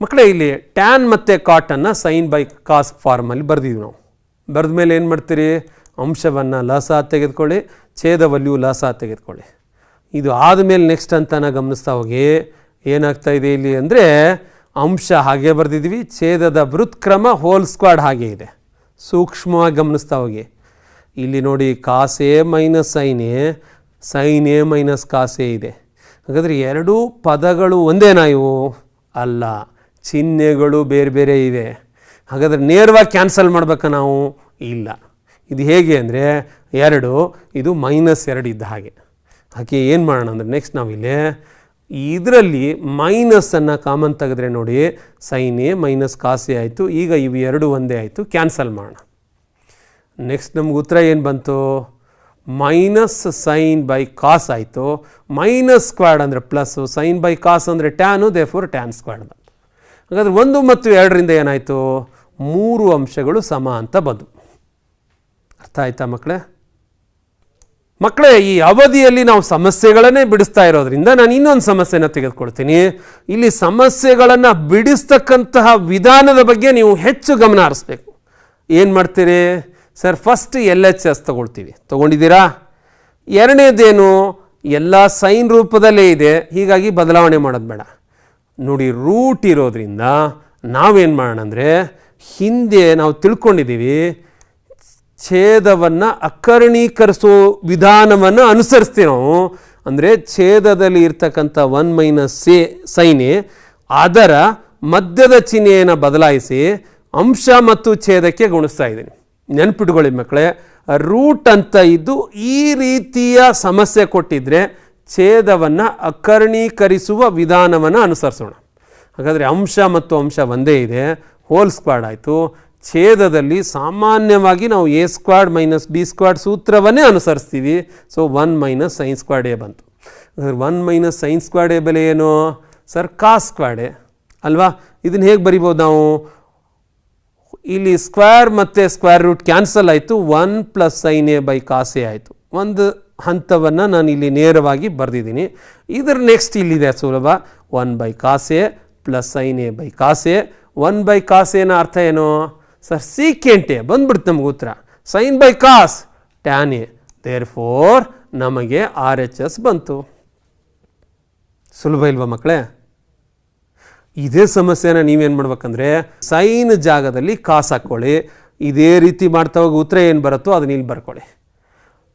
ಮಕ್ಕಳೇ, ಇಲ್ಲಿ ಟ್ಯಾನ್ ಮತ್ತು ಕಾಟನ್ನು ಸೈನ್ ಬೈ ಕಾಸ್ ಫಾರ್ಮಲ್ಲಿ ಬರೆದಿದ್ವಿ ನಾವು. ಬರೆದ ಮೇಲೆ ಏನು ಮಾಡ್ತೀರಿ? ಅಂಶವನ್ನು ಲಸ ತೆಗೆದುಕೊಳ್ಳಿ, ಛೇದವಲ್ಲಿಯೂ ಲಸ ತೆಗೆದುಕೊಳ್ಳಿ. ಇದು ಆದಮೇಲೆ ನೆಕ್ಸ್ಟ್ ಅಂತ ನಾವು ಗಮನಿಸ್ತಾ ಹೋಗಿ, ಏನಾಗ್ತಾ ಇದೆ ಇಲ್ಲಿ ಅಂದರೆ, ಅಂಶ ಹಾಗೆ ಬರೆದಿದ್ವಿ, ಛೇದದ ವೃತ್ಕ್ರಮ ಹೋಲ್ ಸ್ಕ್ವಾಡ್ ಹಾಗೆ ಇದೆ. ಸೂಕ್ಷ್ಮವಾಗಿ ಗಮನಿಸ್ತಾ ಹೋಗಿ. ಇಲ್ಲಿ ನೋಡಿ cos minus sine A sine A minus cos ಇದೆ. ಹಾಗಾದರೆ ಎರಡೂ ಪದಗಳು ಒಂದೇನಾ ಇವು ಅಲ್ಲ, ಚಿಹ್ನೆಗಳು ಬೇರೆ ಬೇರೆ ಇವೆ. ಹಾಗಾದರೆ ನೇರವಾಗಿ ಕ್ಯಾನ್ಸಲ್ ಮಾಡ್ಬೇಕಾ ನಾವು? ಇಲ್ಲ. ಇದು ಹೇಗೆ ಅಂದರೆ ಎರಡು, ಇದು ಮೈನಸ್ ಎರಡು ಇದ್ದ ಹಾಗೆ. ಹಾಗೆ ಏನು ಮಾಡೋಣ ಅಂದರೆ ನೆಕ್ಸ್ಟ್ ನಾವಿಲ್ಲಿ ಇದರಲ್ಲಿ ಮೈನಸನ್ನು ಕಾಮನ್ ತೆಗೆದ್ರೆ ನೋಡಿ ಸೈನ್ ಎ ಮೈನಸ್ ಕಾಸೆ ಆಯಿತು, ಈಗ ಇವು ಎರಡು ಒಂದೇ ಆಯಿತು, ಕ್ಯಾನ್ಸಲ್ ಮಾಡೋಣ. ನೆಕ್ಸ್ಟ್ ನಮ್ಗೆ ಉತ್ತರ ಏನು ಬಂತು? ಮೈನಸ್ ಸೈನ್ ಬೈ ಕಾಸ್ ಆಯಿತು. ಮೈನಸ್ ಸ್ಕ್ವಾಡ್ ಅಂದರೆ ಪ್ಲಸ್ಸು ಸೈನ್ ಬೈ ಕಾಸ್ ಅಂದರೆ tan therefore tan squad ಬಂತು. ಹಾಗಾದ್ರೆ ಒಂದು ಮತ್ತು ಎರಡರಿಂದ ಏನಾಯಿತು? ಮೂರು ಅಂಶಗಳು ಸಮ ಅಂತ ಬಂದು ಅರ್ಥ ಆಯ್ತಾ ಮಕ್ಕಳೇ ಮಕ್ಕಳೇ ಈ ಅವಧಿಯಲ್ಲಿ ನಾವು ಸಮಸ್ಯೆಗಳನ್ನೇ ಬಿಡಿಸ್ತಾ ಇರೋದ್ರಿಂದ ನಾನು ಇನ್ನೊಂದು ಸಮಸ್ಯೆನ ತೆಗೆದುಕೊಳ್ತೀನಿ. ಇಲ್ಲಿ ಸಮಸ್ಯೆಗಳನ್ನು ಬಿಡಿಸ್ತಕ್ಕಂತಹ ವಿಧಾನದ ಬಗ್ಗೆ ನೀವು ಹೆಚ್ಚು ಗಮನ ಹರಿಸ್ಬೇಕು. ಏನು ಮಾಡ್ತೀರಿ? Sir first L H S ತಗೊಳ್ತೀವಿ. ತೊಗೊಂಡಿದ್ದೀರಾ? ಎರಡನೇದೇನು, ಎಲ್ಲ ಸೈನ್ ರೂಪದಲ್ಲೇ ಇದೆ. ಹೀಗಾಗಿ ಬದಲಾವಣೆ ಮಾಡೋದು ಬೇಡ. ನೋಡಿ ರೂಟ್ ಇರೋದ್ರಿಂದ ನಾವೇನು ಮಾಡೋಣ ಅಂದರೆ, ಹಿಂದೆ ನಾವು ತಿಳ್ಕೊಂಡಿದ್ದೀವಿ, ಛೇದವನ್ನು ಅಕರ್ಣೀಕರಿಸೋ ವಿಧಾನವನ್ನು ಅನುಸರಿಸ್ತೀವಿ ನಾವು. ಅಂದರೆ ಛೇದದಲ್ಲಿ ಇರ್ತಕ್ಕಂಥ ಒನ್ ಮೈನಸ್ ಸೇ ಸೈನೆ ಅದರ ಮಧ್ಯದ ಚಿಹ್ನೆಯನ್ನು ಬದಲಾಯಿಸಿ ಅಂಶ ಮತ್ತು ಛೇದಕ್ಕೆ ಗುಣಿಸ್ತಾ ಇದ್ದೀನಿ. ನೆನ್ಪಿಟ್ಕೊಳ್ಳಿ ಮಕ್ಕಳೇ, ರೂಟ್ ಅಂತ ಇದ್ದು ಈ ರೀತಿಯ ಸಮಸ್ಯೆ ಕೊಟ್ಟಿದ್ರೆ ಛೇದವನ್ನು ಅಕರ್ಣೀಕರಿಸುವ ವಿಧಾನವನ್ನು ಅನುಸರಿಸೋಣ. ಹಾಗಾದರೆ ಅಂಶ ಮತ್ತು ಅಂಶ ಒಂದೇ ಇದೆ ಹೋಲ್ ಸ್ಕ್ವಾಡ್ ಆಯಿತು. ಛೇದದಲ್ಲಿ ಸಾಮಾನ್ಯವಾಗಿ ನಾವು A square minus B square ಸೂತ್ರವನ್ನೇ ಅನುಸರಿಸ್ತೀವಿ. So one minus sine square ಬಂತು. ಹಾಗಾದರೆ one minus sine square A ಬೆಲೆ ಏನು? ಸರ್ ಕಾಸ್ ಸ್ಕ್ವಾಡೆ ಅಲ್ವಾ? ಇದನ್ನು ಹೇಗೆ ಬರಿಬೋದು ನಾವು? ಇಲ್ಲಿ ಸ್ಕ್ವೇರ್ ಮತ್ತು ಸ್ಕ್ವೇರ್ ರೂಟ್ ಕ್ಯಾನ್ಸಲ್ ಆಯಿತು. One plus sine A by ಕಾಸೆ ಆಯಿತು. ಒಂದು ಹಂತವನ್ನು ನಾನು ಇಲ್ಲಿ ನೇರವಾಗಿ ಬರೆದಿದ್ದೀನಿ. ಇದರ ನೆಕ್ಸ್ಟ್ ಇಲ್ಲಿದೆ ಸುಲಭ. One by ಕಾಸೆ plus sine A by ಕಾಸೆ one by ಕಾಸೇನ ಅರ್ಥ ಏನು? ಸರ್ ಸೀಕೆಂಟೆ ಬಂದ್ಬಿಡ್ತು ನಮ್ಗೆ ಉತ್ತರ. Sine by cos tan A therefore ನಮಗೆ ಆರ್ ಎಚ್ ಎಸ್ ಬಂತು. ಸುಲಭ ಇಲ್ವಾ ಮಕ್ಕಳೇ? ಇದೇ ಸಮಸ್ಯೆನ ನೀವೇನು ಮಾಡ್ಬೇಕಂದ್ರೆ, ಸೈನ್ ಜಾಗದಲ್ಲಿ ಕಾಸು ಹಾಕ್ಕೊಳ್ಳಿ ಇದೇ ರೀತಿ ಮಾಡ್ತಾ ಹೋಗಿ ಉತ್ತರ ಏನು ಬರುತ್ತೋ ಅದನ್ನ ಇಲ್ಲಿ ಬರ್ಕೊಳ್ಳಿ.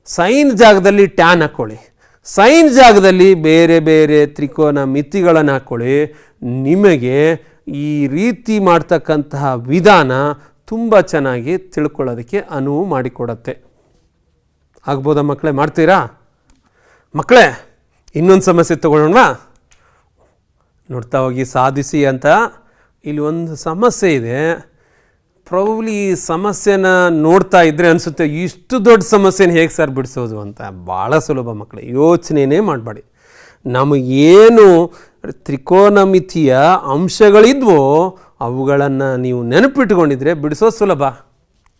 ಸೈನ್ ಜಾಗದಲ್ಲಿ ಟ್ಯಾನ್ ಹಾಕ್ಕೊಳ್ಳಿ ಸೈನ್ ಜಾಗದಲ್ಲಿ ಬೇರೆ ಬೇರೆ ತ್ರಿಕೋನ ಮಿತಿಗಳನ್ನು ಹಾಕ್ಕೊಳ್ಳಿ ನಿಮಗೆ ಈ ರೀತಿ ಮಾಡ್ತಕ್ಕಂತಹ ವಿಧಾನ ತುಂಬ ಚೆನ್ನಾಗಿ ತಿಳ್ಕೊಳ್ಳೋದಕ್ಕೆ ಅನುವು ಮಾಡಿಕೊಡತ್ತೆ. ಆಗ್ಬೋದಾ ಮಕ್ಕಳೇ ಮಾಡ್ತೀರಾ? ಮಕ್ಕಳೇ ಇನ್ನೊಂದು ಸಮಸ್ಯೆ ತಗೊಳ್ಳೋಣವಾ? ನೋಡ್ತಾ ಹೋಗಿ ಸಾಧಿಸಿ ಅಂತ ಇಲ್ಲಿ ಒಂದು ಸಮಸ್ಯೆ ಇದೆ. ಪ್ರೌಲಿ ಈ ಸಮಸ್ಯೆನ ನೋಡ್ತಾ ಇದ್ದರೆ ಅನಿಸುತ್ತೆ, ಇಷ್ಟು ದೊಡ್ಡ ಸಮಸ್ಯೆನ ಹೇಗೆ ಸರ್ ಬಿಡಿಸೋದು ಅಂತ? ಭಾಳ ಸುಲಭ ಮಕ್ಕಳು ಯೋಚನೆನೇ ಮಾಡಬೇಡಿ. ನಮಗೇನು ತ್ರಿಕೋನಮಿತಿಯ ಅಂಶಗಳಿದ್ವೋ ಅವುಗಳನ್ನು ನೀವು ನೆನಪಿಟ್ಕೊಂಡಿದ್ರೆ ಬಿಡಿಸೋದು ಸುಲಭ.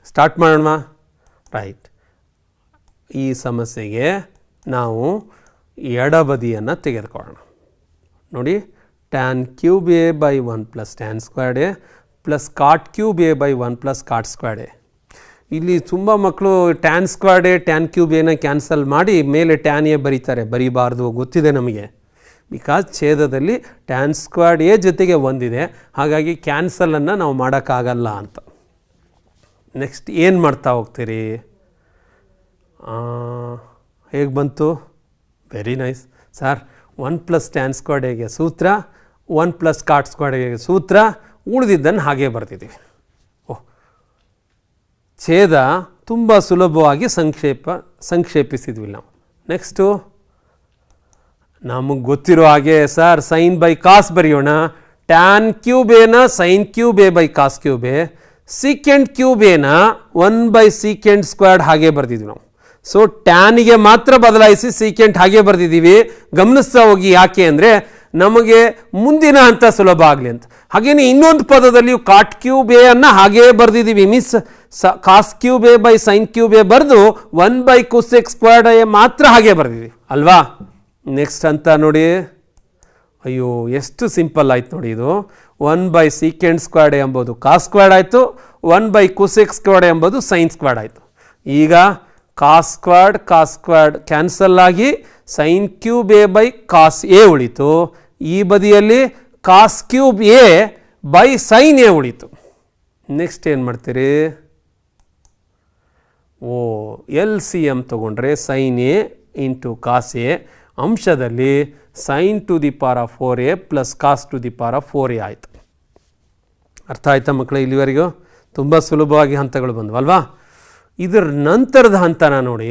ಸ್ಟಾರ್ಟ್ ಮಾಡೋಣ ರೈಟ್ ಈ ಸಮಸ್ಯೆಗೆ ನಾವು ಎಡಬದಿಯನ್ನು ತೆಗೆದುಕೊಳ್ಳೋಣ. ನೋಡಿ tan cube A by one plus tan squared a plus cot cube A by one plus cot squared A ಇಲ್ಲಿ ತುಂಬ ಮಕ್ಕಳು ಟ್ಯಾನ್ ಸ್ಕ್ವಾಡ್ ಟ್ಯಾನ್ ಕ್ಯೂಬ್ ಎನ ಕ್ಯಾನ್ಸಲ್ ಮಾಡಿ ಮೇಲೆ ಟ್ಯಾನ್ ಎ ಬರೀತಾರೆ. ಬರೀಬಾರ್ದು ಗೊತ್ತಿದೆ ನಮಗೆ. ಬಿಕಾಸ್ ಛೇದದಲ್ಲಿ ಟ್ಯಾನ್ ಸ್ಕ್ವಾಡ್ ಎ ಜೊತೆಗೆ ಒಂದಿದೆ. ಹಾಗಾಗಿ ಕ್ಯಾನ್ಸಲನ್ನು ನಾವು ಮಾಡೋಕ್ಕಾಗಲ್ಲ ಅಂತ. ನೆಕ್ಸ್ಟ್ ಏನು ಮಾಡ್ತಾ ಹೋಗ್ತೀರಿ? ಹೇಗೆ ಬಂತು? Very nice sir one plus tan ಸ್ಕ್ವಾಡೆಗೆ ಸೂತ್ರ ಒನ್ ಪ್ಲಸ್ ಕಾಟ್ ಸ್ಕ್ವಾಡೆಗೆ ಸೂತ್ರ ಉಳಿದಿದ್ದನ್ನು ಹಾಗೆ ಬರ್ತಿದ್ದೀವಿ ಓಹ್ ಛೇದ ತುಂಬ ಸುಲಭವಾಗಿ ಸಂಕ್ಷೇಪ, ಸಂಕ್ಷೇಪಿಸಿದ್ವಿ ನಾವು. ನೆಕ್ಸ್ಟು ನಮಗೆ ಗೊತ್ತಿರೋ ಹಾಗೆ ಸರ್ ಸೈನ್ ಬೈ ಕಾಸ್ ಬರೆಯೋಣ. ಟ್ಯಾನ್ ಕ್ಯೂಬ್ ಏನ sine ಕ್ಯೂಬೆ by cos ಕ್ಯೂಬೆ secant cube ಏನ ಒನ್ ಬೈ ಸೀಕೆಂಡ್ ಸ್ಕ್ವಾಡ್ ಹಾಗೆ ಬರ್ತಿದ್ವಿ ನಾವು. ಸೊ ಟ್ಯಾನಿಗೆ ಮಾತ್ರ ಬದಲಾಯಿಸಿ ಸೀಕೆಂಟ್ ಹಾಗೆ ಬರ್ತಿದ್ದೀವಿ ಗಮನಿಸ್ತಾ ಹೋಗಿ ಯಾಕೆ ಅಂದರೆ ನಮಗೆ ಮುಂದಿನ ಹಂತ ಸುಲಭ ಆಗಲಿ ಅಂತ. ಹಾಗೇನೆ ಇನ್ನೊಂದು ಪದದಲ್ಲಿ ಕಾಟ್ ಕ್ಯೂಬ್ ಬೇ ಅನ್ನ ಹಾಗೇ ಬರೆದಿದ್ದೀವಿ. ಮಿಸ್ ಸ cos cube A by sine cube A ಬರೆದು one by cosec square A ಮಾತ್ರ ಹಾಗೆ ಬರೆದಿದ್ವಿ ಅಲ್ವಾ? ನೆಕ್ಸ್ಟ್ ಅಂತ ನೋಡಿ. ಅಯ್ಯೋ, ಎಷ್ಟು ಸಿಂಪಲ್ ಆಯ್ತು ನೋಡಿ ಇದು. ಒನ್ ಬೈ ಸೀಕೆಂಡ್ ಸ್ಕ್ವಾಡ್ ಎಂಬುದು ಕಾಸ್ ಸ್ಕ್ವಾಡ್ ಆಯಿತು. ಒನ್ ಬೈ ಕುಸೆಕ್ ಸ್ಕ್ವಾಡ್ ಎಂಬುದು ಸೈನ್ ಸ್ಕ್ವಾಡ್ ಆಯಿತು. ಈಗ cos square cos square cancel ಆಗಿ sine cube A by cos A ಉಳಿತು. ಈ ಬದಿಯಲ್ಲಿ cos cube A by sine A ಉಳಿತು. ನೆಕ್ಸ್ಟ್ ಏನು ಮಾಡ್ತೀರಿ? ಓ ಎಲ್ ಸಿ ಎಂ ತೊಗೊಂಡ್ರೆ sine A into cos A ಅಂಶದಲ್ಲಿ sine to the power four A plus cos to the power four A ಆಯಿತು. ಅರ್ಥ ಆಯ್ತಾ ಮಕ್ಕಳು ಇಲ್ಲಿವರೆಗೂ? ತುಂಬ ಸುಲಭವಾಗಿ ಹಂತಗಳು ಬಂದವಲ್ವಾ ಇದರ ನಂತರದ ಹಂತನ ನೋಡಿ.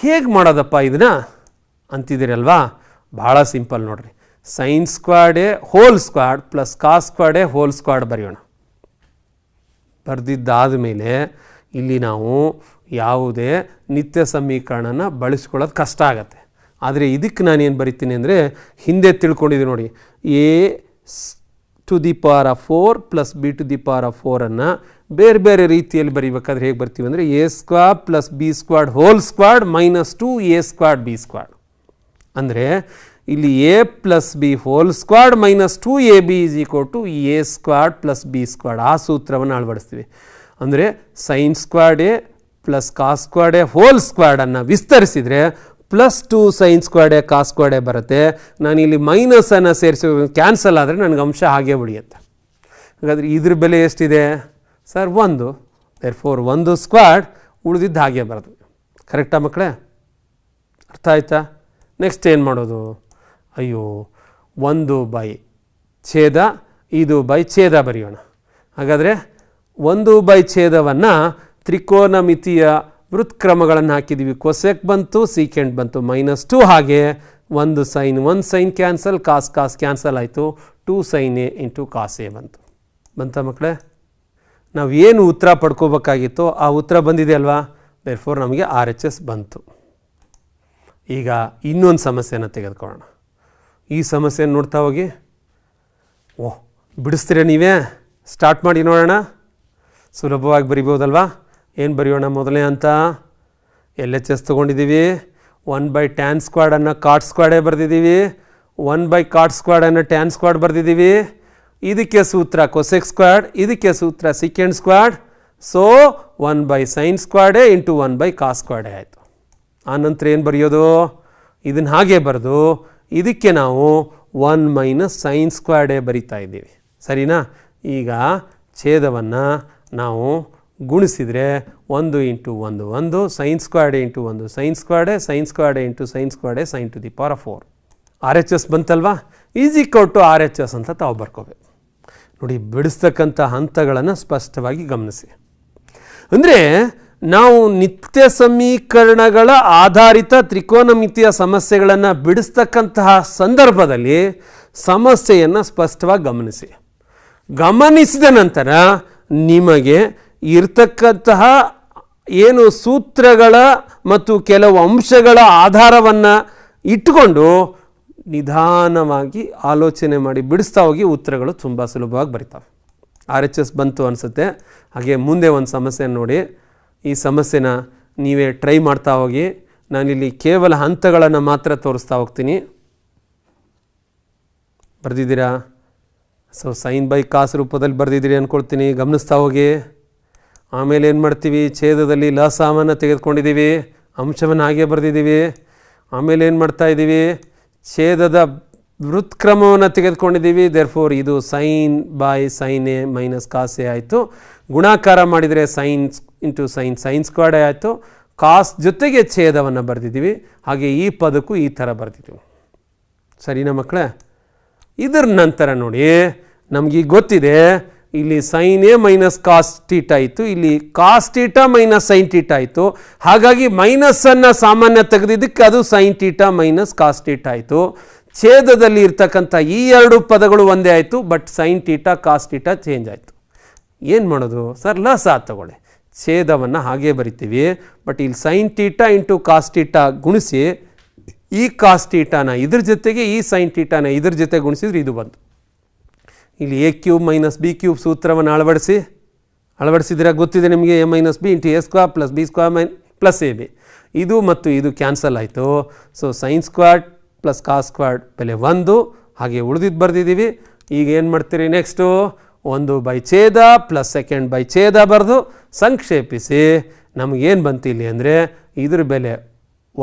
ಹೇಗೆ ಮಾಡೋದಪ್ಪ ಇದನ್ನ? ಅಂತಿದ್ದೀರಲ್ವಾ ಭಾಳ ಸಿಂಪಲ್ ನೋಡ್ರಿ. Sine square A whole square plus cos square A whole square ಬರೆಯೋಣ. ಬರೆದಿದ್ದಾದ ಮೇಲೆ ಇಲ್ಲಿ ನಾವು ಯಾವುದೇ ನಿತ್ಯ ಸಮೀಕರಣನ ಬಳಸ್ಕೊಳ್ಳೋದು ಕಷ್ಟ ಆಗತ್ತೆ. ಆದರೆ ಇದಕ್ಕೆ ನಾನೇನು ಬರಿತೀನಿ ಅಂದರೆ ಹಿಂದೆ ತಿಳ್ಕೊಂಡಿದ್ದೀನಿ ನೋಡಿ. A to the power of four plus B to the power of ಫೋರನ್ನು ಬೇರೆ ಬೇರೆ ರೀತಿಯಲ್ಲಿ ಬರೀಬೇಕಾದ್ರೆ ಹೇಗೆ ಬರ್ತೀವಿ ಅಂದರೆ A square plus B square whole square minus two A square B square ಅಂದರೆ ಇಲ್ಲಿ A plus B whole square minus two A B is equal to A square plus B square ಆ ಸೂತ್ರವನ್ನು ಅಳವಡಿಸ್ತೀವಿ. ಅಂದರೆ sine square A plus cos square whole ಸ್ಕ್ವಾಡನ್ನು ವಿಸ್ತರಿಸಿದರೆ plus two sine square A cos square ಬರುತ್ತೆ. ನಾನು ಇಲ್ಲಿ ಮೈನಸನ್ನು ಸೇರಿಸಿ ಕ್ಯಾನ್ಸಲ್ ಆದರೆ ನನಗೆ ಅಂಶ ಹಾಗೆ ಉಳಿಯುತ್ತೆ. ಹಾಗಾದರೆ ಇದ್ರ ಬೆಲೆ ಎಷ್ಟಿದೆ? ಸರ್ ಒಂದು. ಫೋರ್ ಒಂದು ಸ್ಕ್ವಾಡ್ ಉಳಿದಿದ್ದು ಹಾಗೆ ಬರೋದು ಕರೆಕ್ಟಾ ಮಕ್ಕಳೇ? ಅರ್ಥ ಆಯಿತಾ? ನೆಕ್ಸ್ಟ್ ಏನು ಮಾಡೋದು? ಅಯ್ಯೋ, ಒಂದು ಬೈ ಛೇದ, ಇದು ಬೈ ಛೇದ ಬರೆಯೋಣ. ಹಾಗಾದರೆ ಒಂದು ಬೈ ಛೇದವನ್ನು ತ್ರಿಕೋನ ಮಿತಿಯ ವೃತ್ಕ್ರಮಗಳನ್ನು ಹಾಕಿದ್ದೀವಿ ಕೊಸೆಕ್ ಬಂತು ಸೀಕೆಂಡ್ ಬಂತು. ಮೈನಸ್ ಟು ಹಾಗೆ ಒಂದು ಸೈನ್ ಒಂದು sine cancel cos cos cancel ಆಯಿತು. Two sine A into cos A ಬಂತು. ಬಂತ ಮಕ್ಕಳೇ ನಾವು ಏನು ಉತ್ತರ ಪಡ್ಕೋಬೇಕಾಗಿತ್ತೋ ಆ ಉತ್ತರ ಬಂದಿದೆ ಅಲ್ವಾ? ದೇರ್ ಫೋರ್ ನಮಗೆ ಆರ್ ಎಚ್ ಎಸ್ ಬಂತು. ಈಗ ಇನ್ನೊಂದು ಸಮಸ್ಯೆನ ತೆಗೆದುಕೊಳ್ಳೋಣ. ಈ ಸಮಸ್ಯೆಯನ್ನು ನೋಡ್ತಾ ಹೋಗಿ. ಓಹ್ ಬಿಡಿಸ್ತೀರ ನೀವೇ? ಸ್ಟಾರ್ಟ್ ಮಾಡಿ ನೋಡೋಣ. ಸುಲಭವಾಗಿ ಬರಿಬೋದಲ್ವಾ? ಏನು ಬರೆಯೋಣ ಮೊದಲನೇ ಅಂತ. ಎಲ್ ಎಚ್ ಎಸ್ ತೊಗೊಂಡಿದ್ದೀವಿ. ಒನ್ ಬೈ ಟ್ಯಾನ್ ಸ್ಕ್ವಾಡನ್ನು ಕಾಟ್ ಸ್ಕ್ವಾಡೇ ಬರೆದಿದ್ದೀವಿ. ಒನ್ ಬೈ ಕಾಟ್ ಸ್ಕ್ವಾಡನ್ನು ಟ್ಯಾನ್ ಸ್ಕ್ವಾಡ್ ಬರೆದಿದ್ದೀವಿ. ಇದಕ್ಕೆ ಸೂತ್ರ ಕೊಸೆಕ್ ಸ್ಕ್ವಾಡ್, ಇದಕ್ಕೆ ಸೂತ್ರ secant square. So, one by sine ಸ್ಕ್ವಾಡೇ into one by cos ಸ್ಕ್ವಾಡೇ ಆಯಿತು. ಆನಂತರ ಏನು ಬರೆಯೋದು? ಇದನ್ನು ಹಾಗೆ ಬರೆದು ಇದಕ್ಕೆ ನಾವು ಒನ್ ಮೈನಸ್ ಸೈನ್ ಸ್ಕ್ವಾಡೇ ಬರಿತಾ ಇದ್ದೀವಿ. ಸರಿನಾ? ಈಗ ಛೇದವನ್ನು ನಾವು ಗುಣಿಸಿದರೆ ಒಂದು ಇಂಟು ಒಂದು ಒಂದು ಸೈನ್ ಸ್ಕ್ವಾಡೆ ಇಂಟು ಒಂದು sine ಸ್ಕ್ವಾಡೆ sine ಸ್ಕ್ವಾಡೆ into sine ಸ್ಕ್ವಾಡೆ sine to the power of four R H S ಬಂತಲ್ವಾ? Easy ಕೊಟ್ಟು ಆರ್ ಎಚ್ ಎಸ್ ಅಂತ ತಾವು ಬರ್ಕೋಬೇಕು. ನೋಡಿ, ಬಿಡಿಸ್ತಕ್ಕಂಥ ಹಂತಗಳನ್ನು ಸ್ಪಷ್ಟವಾಗಿ ಗಮನಿಸಿ. ಅಂದರೆ ನಾವು ನಿತ್ಯ ಸಮೀಕರಣಗಳ ಆಧಾರಿತ ತ್ರಿಕೋನಮಿತಿಯ ಸಮಸ್ಯೆಗಳನ್ನು ಬಿಡಿಸ್ತಕ್ಕಂತಹ ಸಂದರ್ಭದಲ್ಲಿ ಸಮಸ್ಯೆಯನ್ನು ಸ್ಪಷ್ಟವಾಗಿ ಗಮನಿಸಿ. ಗಮನಿಸಿದ ನಂತರ ನಿಮಗೆ ಇರ್ತಕ್ಕಂತಹ ಏನು ಸೂತ್ರಗಳ ಮತ್ತು ಕೆಲವು ಅಂಶಗಳ ಆಧಾರವನ್ನು ಇಟ್ಟುಕೊಂಡು ನಿಧಾನವಾಗಿ ಆಲೋಚನೆ ಮಾಡಿ ಬಿಡಿಸ್ತಾ ಹೋಗಿ ಉತ್ತರಗಳು ತುಂಬ ಸುಲಭವಾಗಿ ಬರಿತಾವೆ. ಆರ್ ಎಚ್ ಎಸ್ ಬಂತು ಅನಿಸುತ್ತೆ. ಹಾಗೆ ಮುಂದೆ ಒಂದು ಸಮಸ್ಯೆ ನೋಡಿ. ಈ ಸಮಸ್ಯೆನ ನೀವೇ ಟ್ರೈ ಮಾಡ್ತಾ ಹೋಗಿ. ನಾನಿಲ್ಲಿ ಕೇವಲ ಹಂತಗಳನ್ನು ಮಾತ್ರ ತೋರಿಸ್ತಾ ಹೋಗ್ತೀನಿ. ಬರೆದಿದ್ದೀರಾ? ಸೊ ಸೈನ್ ಬೈ ಕಾಸ್ ರೂಪದಲ್ಲಿ ಬರೆದಿದ್ದೀರಿ ಅಂದ್ಕೊಳ್ತೀನಿ ಗಮನಿಸ್ತಾ ಹೋಗಿ. ಆಮೇಲೆ ಏನು ಮಾಡ್ತೀವಿ? ಛೇದದಲ್ಲಿ ಲಸಾಮನ್ನು ತೆಗೆದುಕೊಂಡಿದ್ದೀವಿ. ಅಂಶವನ್ನು ಹಾಗೆ ಬರೆದಿದ್ದೀವಿ. ಆಮೇಲೆ ಏನು ಮಾಡ್ತಾ ಇದ್ದೀವಿ? ಛೇದದ ವೃತ್ಕ್ರಮವನ್ನು ತೆಗೆದುಕೊಂಡಿದ್ದೀವಿ. ದೇರ್ ಫೋರ್ ಇದು sine by sine A minus cos ಆಯಿತು. ಗುಣಾಕಾರ ಮಾಡಿದರೆ ಸೈನ್ಸ್ ಇಂಟು ಸೈನ್ ಸೈನ್ ಸ್ಕ್ವಾಡೇ ಆಯಿತು. ಕಾಸ್ ಜೊತೆಗೆ ಛೇದವನ್ನು ಬರೆದಿದ್ದೀವಿ. ಹಾಗೆ ಈ ಪದಕ್ಕೂ ಈ ಥರ ಬರೆದಿದ್ದೀವಿ. ಸರಿನಾ ಮಕ್ಕಳೇ? ಇದರ ನಂತರ ನೋಡಿ. ನಮಗೆ ಗೊತ್ತಿದೆ. ಇಲ್ಲಿ sine A minus cos theta ಆಯಿತು. ಇಲ್ಲಿ cos theta minus sine theta ಆಯಿತು. ಹಾಗಾಗಿ ಮೈನಸ್ಸನ್ನು ಸಾಮಾನ್ಯ ತೆಗೆದಿದ್ದಕ್ಕೆ ಅದು sine theta minus cos theta ಆಯಿತು. ಛೇದದಲ್ಲಿ ಇರ್ತಕ್ಕಂಥ ಈ ಎರಡು ಪದಗಳು ಒಂದೇ ಆಯಿತು but sine theta cos theta change ಆಯಿತು. ಏನು ಮಾಡೋದು? ಸರ್, ಲಸ ತಗೊಳ್ಳಿ. ಛೇದವನ್ನು ಹಾಗೇ ಬರಿತೀವಿ ಬಟ್ ಇಲ್ಲಿ sine theta into cos theta ಗುಣಿಸಿ, ಈ ಕಾಸ್ ಟೀಟಾನ ಇದ್ರ ಜೊತೆಗೆ ಈ ಸೈನ್ ಟೀಟಾನ ಇದ್ರ ಜೊತೆ ಗುಣಿಸಿದ್ರೆ ಇದು ಬಂತು. ಇಲ್ಲಿ A cube minus B cube ಸೂತ್ರವನ್ನು ಅಳವಡಿಸಿ, ಅಳವಡಿಸಿದ್ರೆ ಗೊತ್ತಿದೆ ನಿಮಗೆ A minus B into A square plus B square main plus A B ಇದು ಮತ್ತು ಇದು ಕ್ಯಾನ್ಸಲ್ ಆಯಿತು. So sine square plus cos square ಬೆಲೆ ಒಂದು, ಹಾಗೆ ಉಳಿದಿದ್ದು ಬರೆದಿದ್ದೀವಿ. ಈಗ ಏನು ಮಾಡ್ತೀರಿ ನೆಕ್ಸ್ಟು? ಒಂದು ಬೈ ಛೇದ ಪ್ಲಸ್ ಸೆಕೆಂಡ್ ಬೈ ಛೇದ ಬರೆದು ಸಂಕ್ಷೇಪಿಸಿ. ನಮಗೇನು ಬಂತು ಇಲ್ಲಿ ಅಂದರೆ ಇದ್ರ ಬೆಲೆ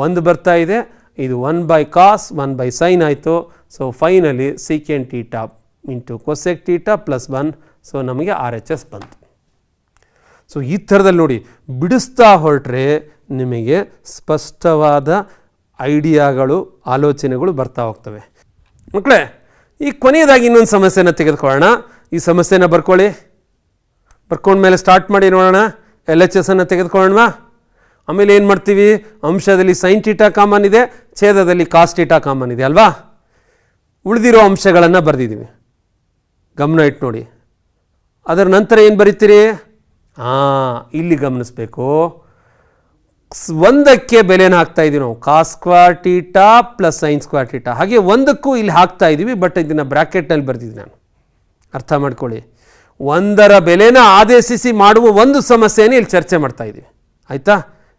ಒಂದು ಬರ್ತಾ ಇದೆ. ಇದು one by cos one by sine ಆಯಿತು. So finally secant theta into cosec theta plus one so ನಮಗೆ ಆರ್ ಎಚ್ ಎಸ್ ಬಂತು. ಸೊ ಈ ಥರದಲ್ಲಿ ನೋಡಿ, ಬಿಡಿಸ್ತಾ ಹೊರಟ್ರೆ ನಿಮಗೆ ಸ್ಪಷ್ಟವಾದ ಐಡಿಯಾಗಳು, ಆಲೋಚನೆಗಳು ಬರ್ತಾ ಹೋಗ್ತವೆ. ಮಕ್ಕಳೇ ಈ ಕೊನೆಯದಾಗಿ ಇನ್ನೊಂದು ಸಮಸ್ಯೆನ ತೆಗೆದುಕೊಳ್ಳೋಣ. ಈ ಸಮಸ್ಯೆನ ಬರ್ಕೊಳ್ಳಿ. ಬರ್ಕೊಂಡ್ಮೇಲೆ ಸ್ಟಾರ್ಟ್ ಮಾಡಿ ನೋಡೋಣ. ಎಲ್ ಎಚ್ ಎಸ್ ಅನ್ನು ತೆಗೆದುಕೊಳ್ಳೋಣ. ಆಮೇಲೆ ಏನು ಮಾಡ್ತೀವಿ? ಅಂಶದಲ್ಲಿ ಸೈನ್ ಟೀಟಾ ಕಾಮನ್ ಇದೆ, ಛೇದದಲ್ಲಿ ಕಾಸ್ ಟೀಟಾ ಕಾಮನ್ ಇದೆ, ಅಲ್ವಾ? ಉಳಿದಿರೋ ಅಂಶಗಳನ್ನು ಬರೆದಿದ್ದೀವಿ. ಗಮನ ಇಟ್ಟು ನೋಡಿ. ಅದರ ನಂತರ ಏನು ಬರೀತೀರಿ? ಹಾಂ ಇಲ್ಲಿ ಗಮನಿಸ್ಬೇಕು. ಒಂದಕ್ಕೆ ಬೆಲೆನ ಹಾಕ್ತಾ ಇದೀವಿ ನಾವು. Cos square theta plus sine square theta ಹಾಗೆ ಒಂದಕ್ಕೂ ಇಲ್ಲಿ ಹಾಕ್ತಾ ಇದ್ದೀವಿ ಬಟ್ ಇದನ್ನು ಬ್ರ್ಯಾಕೆಟ್ನಲ್ಲಿ ಬರ್ದಿದ್ದೀನಿ ನಾನು. ಅರ್ಥ ಮಾಡ್ಕೊಳ್ಳಿ. ಒಂದರ ಬೆಲೆನ ಆದೇಶಿಸಿ ಮಾಡುವ ಒಂದು ಸಮಸ್ಯೆನೇ ಇಲ್ಲಿ ಚರ್ಚೆ ಮಾಡ್ತಾ ಇದ್ದೀವಿ ಆಯಿತಾ?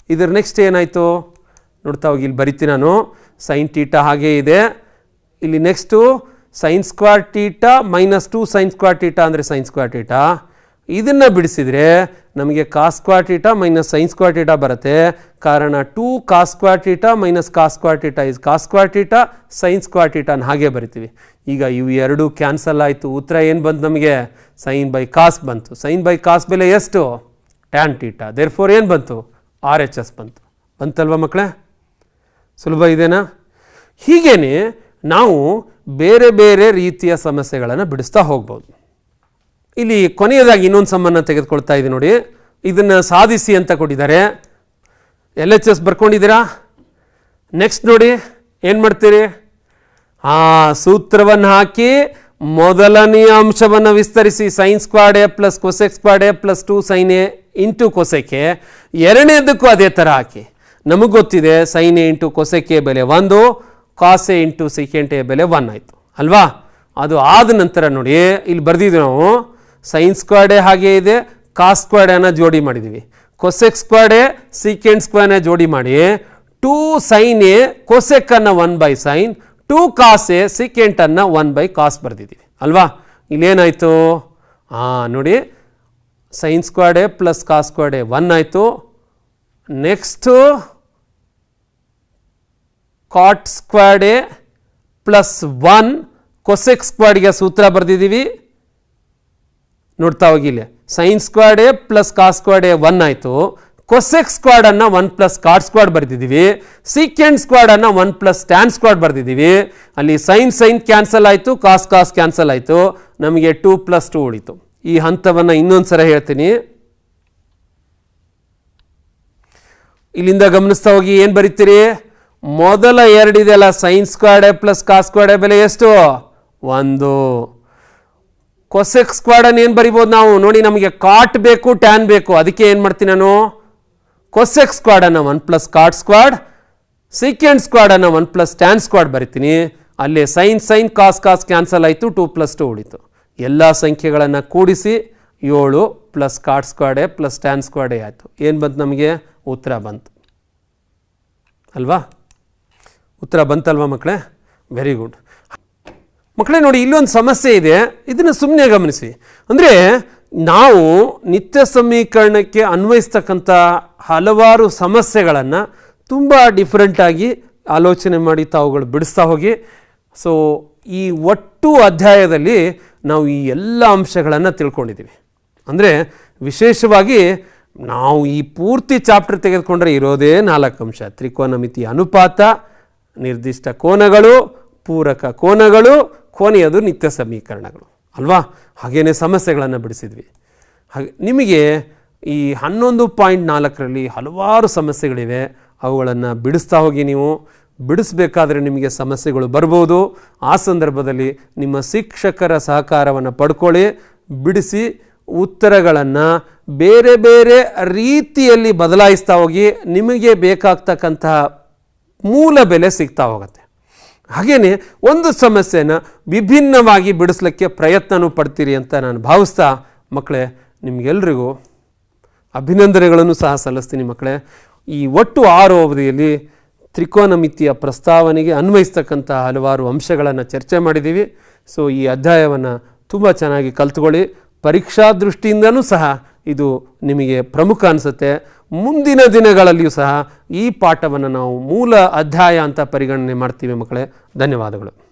ಇದರ ನೆಕ್ಸ್ಟ್ ಏನಾಯಿತು? ನೋಡ್ತಾ ಹೋಗಿ, ಇಲ್ಲಿ ಬರಿತೀನಿ ನಾನು. ಸೈನ್ ಟೀಟಾ ಹಾಗೇ ಇದೆ. ಇಲ್ಲಿ next sine square theta minus two sine square theta ಅಂದರೆ ಸೈನ್ ಸ್ಕ್ವಾರ್ ಟೀಟಾ ಇದನ್ನು ಬಿಡಿಸಿದರೆ ನಮಗೆ cos square theta minus sine square ಬರುತ್ತೆ. ಕಾರಣ two cos square theta minus cos square theta is cos square theta sine square ಹಾಗೆ ಬರಿತೀವಿ. ಈಗ ಇವು ಎರಡು ಕ್ಯಾನ್ಸಲ್ ಆಯಿತು. ಉತ್ತರ ಏನು ಬಂತು ನಮಗೆ? ಸೈನ್ ಬೈ ಕಾಸ್ ಬಂತು. ಸೈನ್ ಬೈ ಕಾಸ್ ಬೆಲೆ ಎಷ್ಟು? ಟ್ಯಾನ್ ಟೀಟಾ ದೇರ್ ಫೋರ್ ಏನು ಬಂತು? ಆರ್ ಎಚ್ ಎಸ್ ಬಂತು. ಬಂತಲ್ವಾ ಮಕ್ಕಳೇ? ಸುಲಭ ಇದೆನಾ? ಹೀಗೇ ನಾವು ಬೇರೆ ಬೇರೆ ರೀತಿಯ ಸಮಸ್ಯೆಗಳನ್ನು ಬಿಡಿಸ್ತಾ ಹೋಗ್ಬೋದು. ಇಲ್ಲಿ ಕೊನೆಯದಾಗಿ ಇನ್ನೊಂದು ಸಂಬಂಧ ತೆಗೆದುಕೊಳ್ತಾ ಇದ್ದೀನಿ ನೋಡಿ. ಇದನ್ನು ಸಾಧಿಸಿ ಅಂತ ಕೊಟ್ಟಿದ್ದಾರೆ. ಎಲ್ ಎಚ್ ಎಸ್ ಬರ್ಕೊಂಡಿದ್ದೀರಾ? ನೆಕ್ಸ್ಟ್ ನೋಡಿ, ಏನು ಮಾಡ್ತೀರಿ? ಆ ಸೂತ್ರವನ್ನು ಹಾಕಿ ಮೊದಲನೆಯ ಅಂಶವನ್ನು ವಿಸ್ತರಿಸಿ sine square A plus cosec square A plus two sine A into cosec ಎರಡನೇದಕ್ಕೂ ಅದೇ ಥರ ಹಾಕಿ. ನಮಗೆ ಗೊತ್ತಿದೆ ಸೈನ್ ಎ ಇಂಟು ಕೊಸೆಕೆ ಬೆಲೆ ಒಂದು ಕಾಸೆ ಇಂಟು ಸೆಕೆಂಡ್ ಎ ಬೆಲೆ ಒನ್ ಆಯಿತು. ಅಲ್ವಾ? ಅದು ಆದ ನಂತರ ನೋಡಿ, ಇಲ್ಲಿ ಬರೆದಿದ್ದು ನಾವು. ಸೈನ್ ಸ್ಕ್ವಾಡೆ ಹಾಗೆ ಇದೆ ಕಾಸ್ ಅನ್ನು ಜೋಡಿ ಮಾಡಿದ್ದೀವಿ. ಕೊಸೆಕ್ ಸ್ಕ್ವಾಡೆ ಸೀಕೆಂಡ್ ಸ್ಕ್ವೇರ್ನ ಜೋಡಿ ಮಾಡಿ two sine A ಕೊಸೆಕ್ಕನ್ನು one by sine two cos A ಸೀಕೆಂಟನ್ನು one by cos ಬರೆದಿದ್ದೀವಿ. ಅಲ್ವಾ? ಇಲ್ಲೇನಾಯಿತು? ಹಾಂ ನೋಡಿ sine square plus cos square one ಆಯಿತು. Next cot square plus one cosec ಸ್ಕ್ವಾಡ್ಗೆ ಸೂತ್ರ ಬರೆದಿದ್ದೀವಿ. ನೋಡ್ತಾ ಹೋಗಿ ಇಲ್ಲಿ. Sine square A plus cos square A one ಆಯಿತು. ಕೊಸೆಕ್ ಸ್ಕ್ವಾಡನ್ನು ಒನ್ ಪ್ಲಸ್ ಕಾಟ್ ಸ್ಕ್ವಾಡ್ ಬರೆದಿದ್ದೀವಿ. ಸೀಕೆಂಡ್ ಸ್ಕ್ವಾಡನ್ನು ಒನ್ ಪ್ಲಸ್ ಟ್ಯಾನ್ ಸ್ಕ್ವಾಡ್ ಬರೆದಿದ್ದೀವಿ. ಅಲ್ಲಿ ಸೈನ್ ಸೈನ್ ಕ್ಯಾನ್ಸಲ್ ಆಯಿತು ಕಾಸ್ ಕಾಸ್ ಕ್ಯಾನ್ಸಲ್ ಆಯಿತು. ನಮಗೆ ಟೂ ಪ್ಲಸ್ ಟು ಉಳಿತು. ಈ ಹಂತವನ್ನು ಇನ್ನೊಂದು ಸಲ ಹೇಳ್ತೀನಿ. ಇಲ್ಲಿಂದ ಗಮನಿಸ್ತಾ ಹೋಗಿ ಏನು ಬರೀತೀರಿ? ಮೊದಲ ಎರಡಿದೆಯಲ್ಲ sine square A plus cos square A ಬೆಲೆ ಎಷ್ಟು? ಒಂದು. ಕೊಸೆಕ್ ಸ್ಕ್ವಾಡನ್ನು ಏನು ಬರಿಬೋದು ನಾವು? ನೋಡಿ, ನಮಗೆ ಕಾಟ್ ಬೇಕು ಟ್ಯಾನ್ ಬೇಕು. ಅದಕ್ಕೆ ಏನು ಮಾಡ್ತೀನಿ ನಾನು? Cosec ಸ್ಕ್ವಾಡನ್ನು one plus cot square secant ಸ್ಕ್ವಾಡನ್ನು one plus tan squad ಬರಿತೀನಿ. ಅಲ್ಲಿ sine sine cos cos cancel ಆಯಿತು ಟೂ ಪ್ಲಸ್ ಟು ಉಳಿತು. ಎಲ್ಲ ಸಂಖ್ಯೆಗಳನ್ನು ಕೂಡಿಸಿ, ಏಳು plus cot square plus tan square ಆಯಿತು. ಏನು ಬಂತು ನಮಗೆ? ಉತ್ತರ ಬಂತು. ಅಲ್ವಾ? ಉತ್ತರ ಬಂತಲ್ವಾ ಮಕ್ಕಳೇ? ವೆರಿ ಗುಡ್ ಮಕ್ಕಳೇ ನೋಡಿ, ಇಲ್ಲೊಂದು ಸಮಸ್ಯೆ ಇದೆ. ಇದನ್ನು ಸುಮ್ಮನೆ ಗಮನಿಸಿ. ಅಂದರೆ ನಾವು ನಿತ್ಯ ಸಮೀಕರಣಕ್ಕೆ ಅನ್ವಯಿಸ್ತಕ್ಕಂಥ ಹಲವಾರು ಸಮಸ್ಯೆಗಳನ್ನು ತುಂಬ ಡಿಫ್ರೆಂಟಾಗಿ ಆಲೋಚನೆ ಮಾಡಿ ತಾವುಗಳು ಬಿಡಿಸ್ತಾ ಹೋಗಿ. ಸೊ ಈ ಒಟ್ಟು ಅಧ್ಯಾಯದಲ್ಲಿ ನಾವು ಈ ಎಲ್ಲ ಅಂಶಗಳನ್ನು ತಿಳ್ಕೊಂಡಿದ್ದೀವಿ. ಅಂದರೆ ವಿಶೇಷವಾಗಿ ನಾವು ಈ ಪೂರ್ತಿ ಚಾಪ್ಟರ್ ತೆಗೆದುಕೊಂಡ್ರೆ ಇರೋದೇ ನಾಲ್ಕು ಅಂಶ. ತ್ರಿಕೋನಮಿತಿ ಅನುಪಾತ, ನಿರ್ದಿಷ್ಟ ಕೋನಗಳು, ಪೂರಕ ಕೋನಗಳು ಕೊನೆಯದು ನಿತ್ಯ ಸಮೀಕರಣಗಳು. ಅಲ್ವಾ? ಹಾಗೇನೆ ಸಮಸ್ಯೆಗಳನ್ನು ಬಿಡಿಸಿದ್ವಿ. ಹಾಗೆ ನಿಮಗೆ ಈ ಹನ್ನೊಂದು ಪಾಯಿಂಟ್ ನಾಲ್ಕರಲ್ಲಿ ಹಲವಾರು ಸಮಸ್ಯೆಗಳಿವೆ. ಅವುಗಳನ್ನು ಬಿಡಿಸ್ತಾ ಹೋಗಿ ನೀವು. ಬಿಡಿಸಬೇಕಾದ್ರೆ ನಿಮಗೆ ಸಮಸ್ಯೆಗಳು ಬರ್ಬೋದು. ಆ ಸಂದರ್ಭದಲ್ಲಿ ನಿಮ್ಮ ಶಿಕ್ಷಕರ ಸಹಕಾರವನ್ನು ಪಡ್ಕೊಳ್ಳಿ. ಬಿಡಿಸಿ ಉತ್ತರಗಳನ್ನು ಬೇರೆ ಬೇರೆ ರೀತಿಯಲ್ಲಿ ಬದಲಾಯಿಸ್ತಾ ಹೋಗಿ ನಿಮಗೆ ಬೇಕಾಗ್ತಕ್ಕಂತಹ ಮೂಲ ಬೆಲೆ ಸಿಗ್ತಾ ಹೋಗುತ್ತೆ. ಹಾಗೆಯೇ ಒಂದು ಸಮಸ್ಯೆನ ವಿಭಿನ್ನವಾಗಿ ಬಿಡಿಸ್ಲಿಕ್ಕೆ ಪ್ರಯತ್ನವೂ ಪಡ್ತೀರಿ ಅಂತ ನಾನು ಭಾವಿಸ್ತಾ ಮಕ್ಕಳೇ, ನಿಮಗೆಲ್ರಿಗೂ ಅಭಿನಂದನೆಗಳನ್ನು ಸಹ ಸಲ್ಲಿಸ್ತೀನಿ ಮಕ್ಕಳೇ. ಈ ಒಟ್ಟು ಆರು ಅವಧಿಯಲ್ಲಿ ತ್ರಿಕೋನಮಿತಿಯ ಪ್ರಸ್ತಾವನೆಗೆ ಅನ್ವಯಿಸ್ತಕ್ಕಂಥ ಹಲವಾರು ಅಂಶಗಳನ್ನು ಚರ್ಚೆ ಮಾಡಿದ್ದೀವಿ. ಸೊ, ಈ ಅಧ್ಯಾಯವನ್ನು ತುಂಬ ಚೆನ್ನಾಗಿ ಕಲ್ತ್ಕೊಳ್ಳಿ. ಪರೀಕ್ಷಾ ದೃಷ್ಟಿಯಿಂದನೂ ಸಹ ಇದು ನಿಮಗೆ ಪ್ರಮುಖ ಅನಿಸುತ್ತೆ. ಮುಂದಿನ ದಿನಗಳಲ್ಲಿಯೂ ಸಹ ಈ ಪಾಠವನ್ನು ನಾವು ಮೂಲ ಅಧ್ಯಾಯ ಅಂತ ಪರಿಗಣನೆ ಮಾಡ್ತೀವಿ ಮಕ್ಕಳೇ. ಧನ್ಯವಾದಗಳು.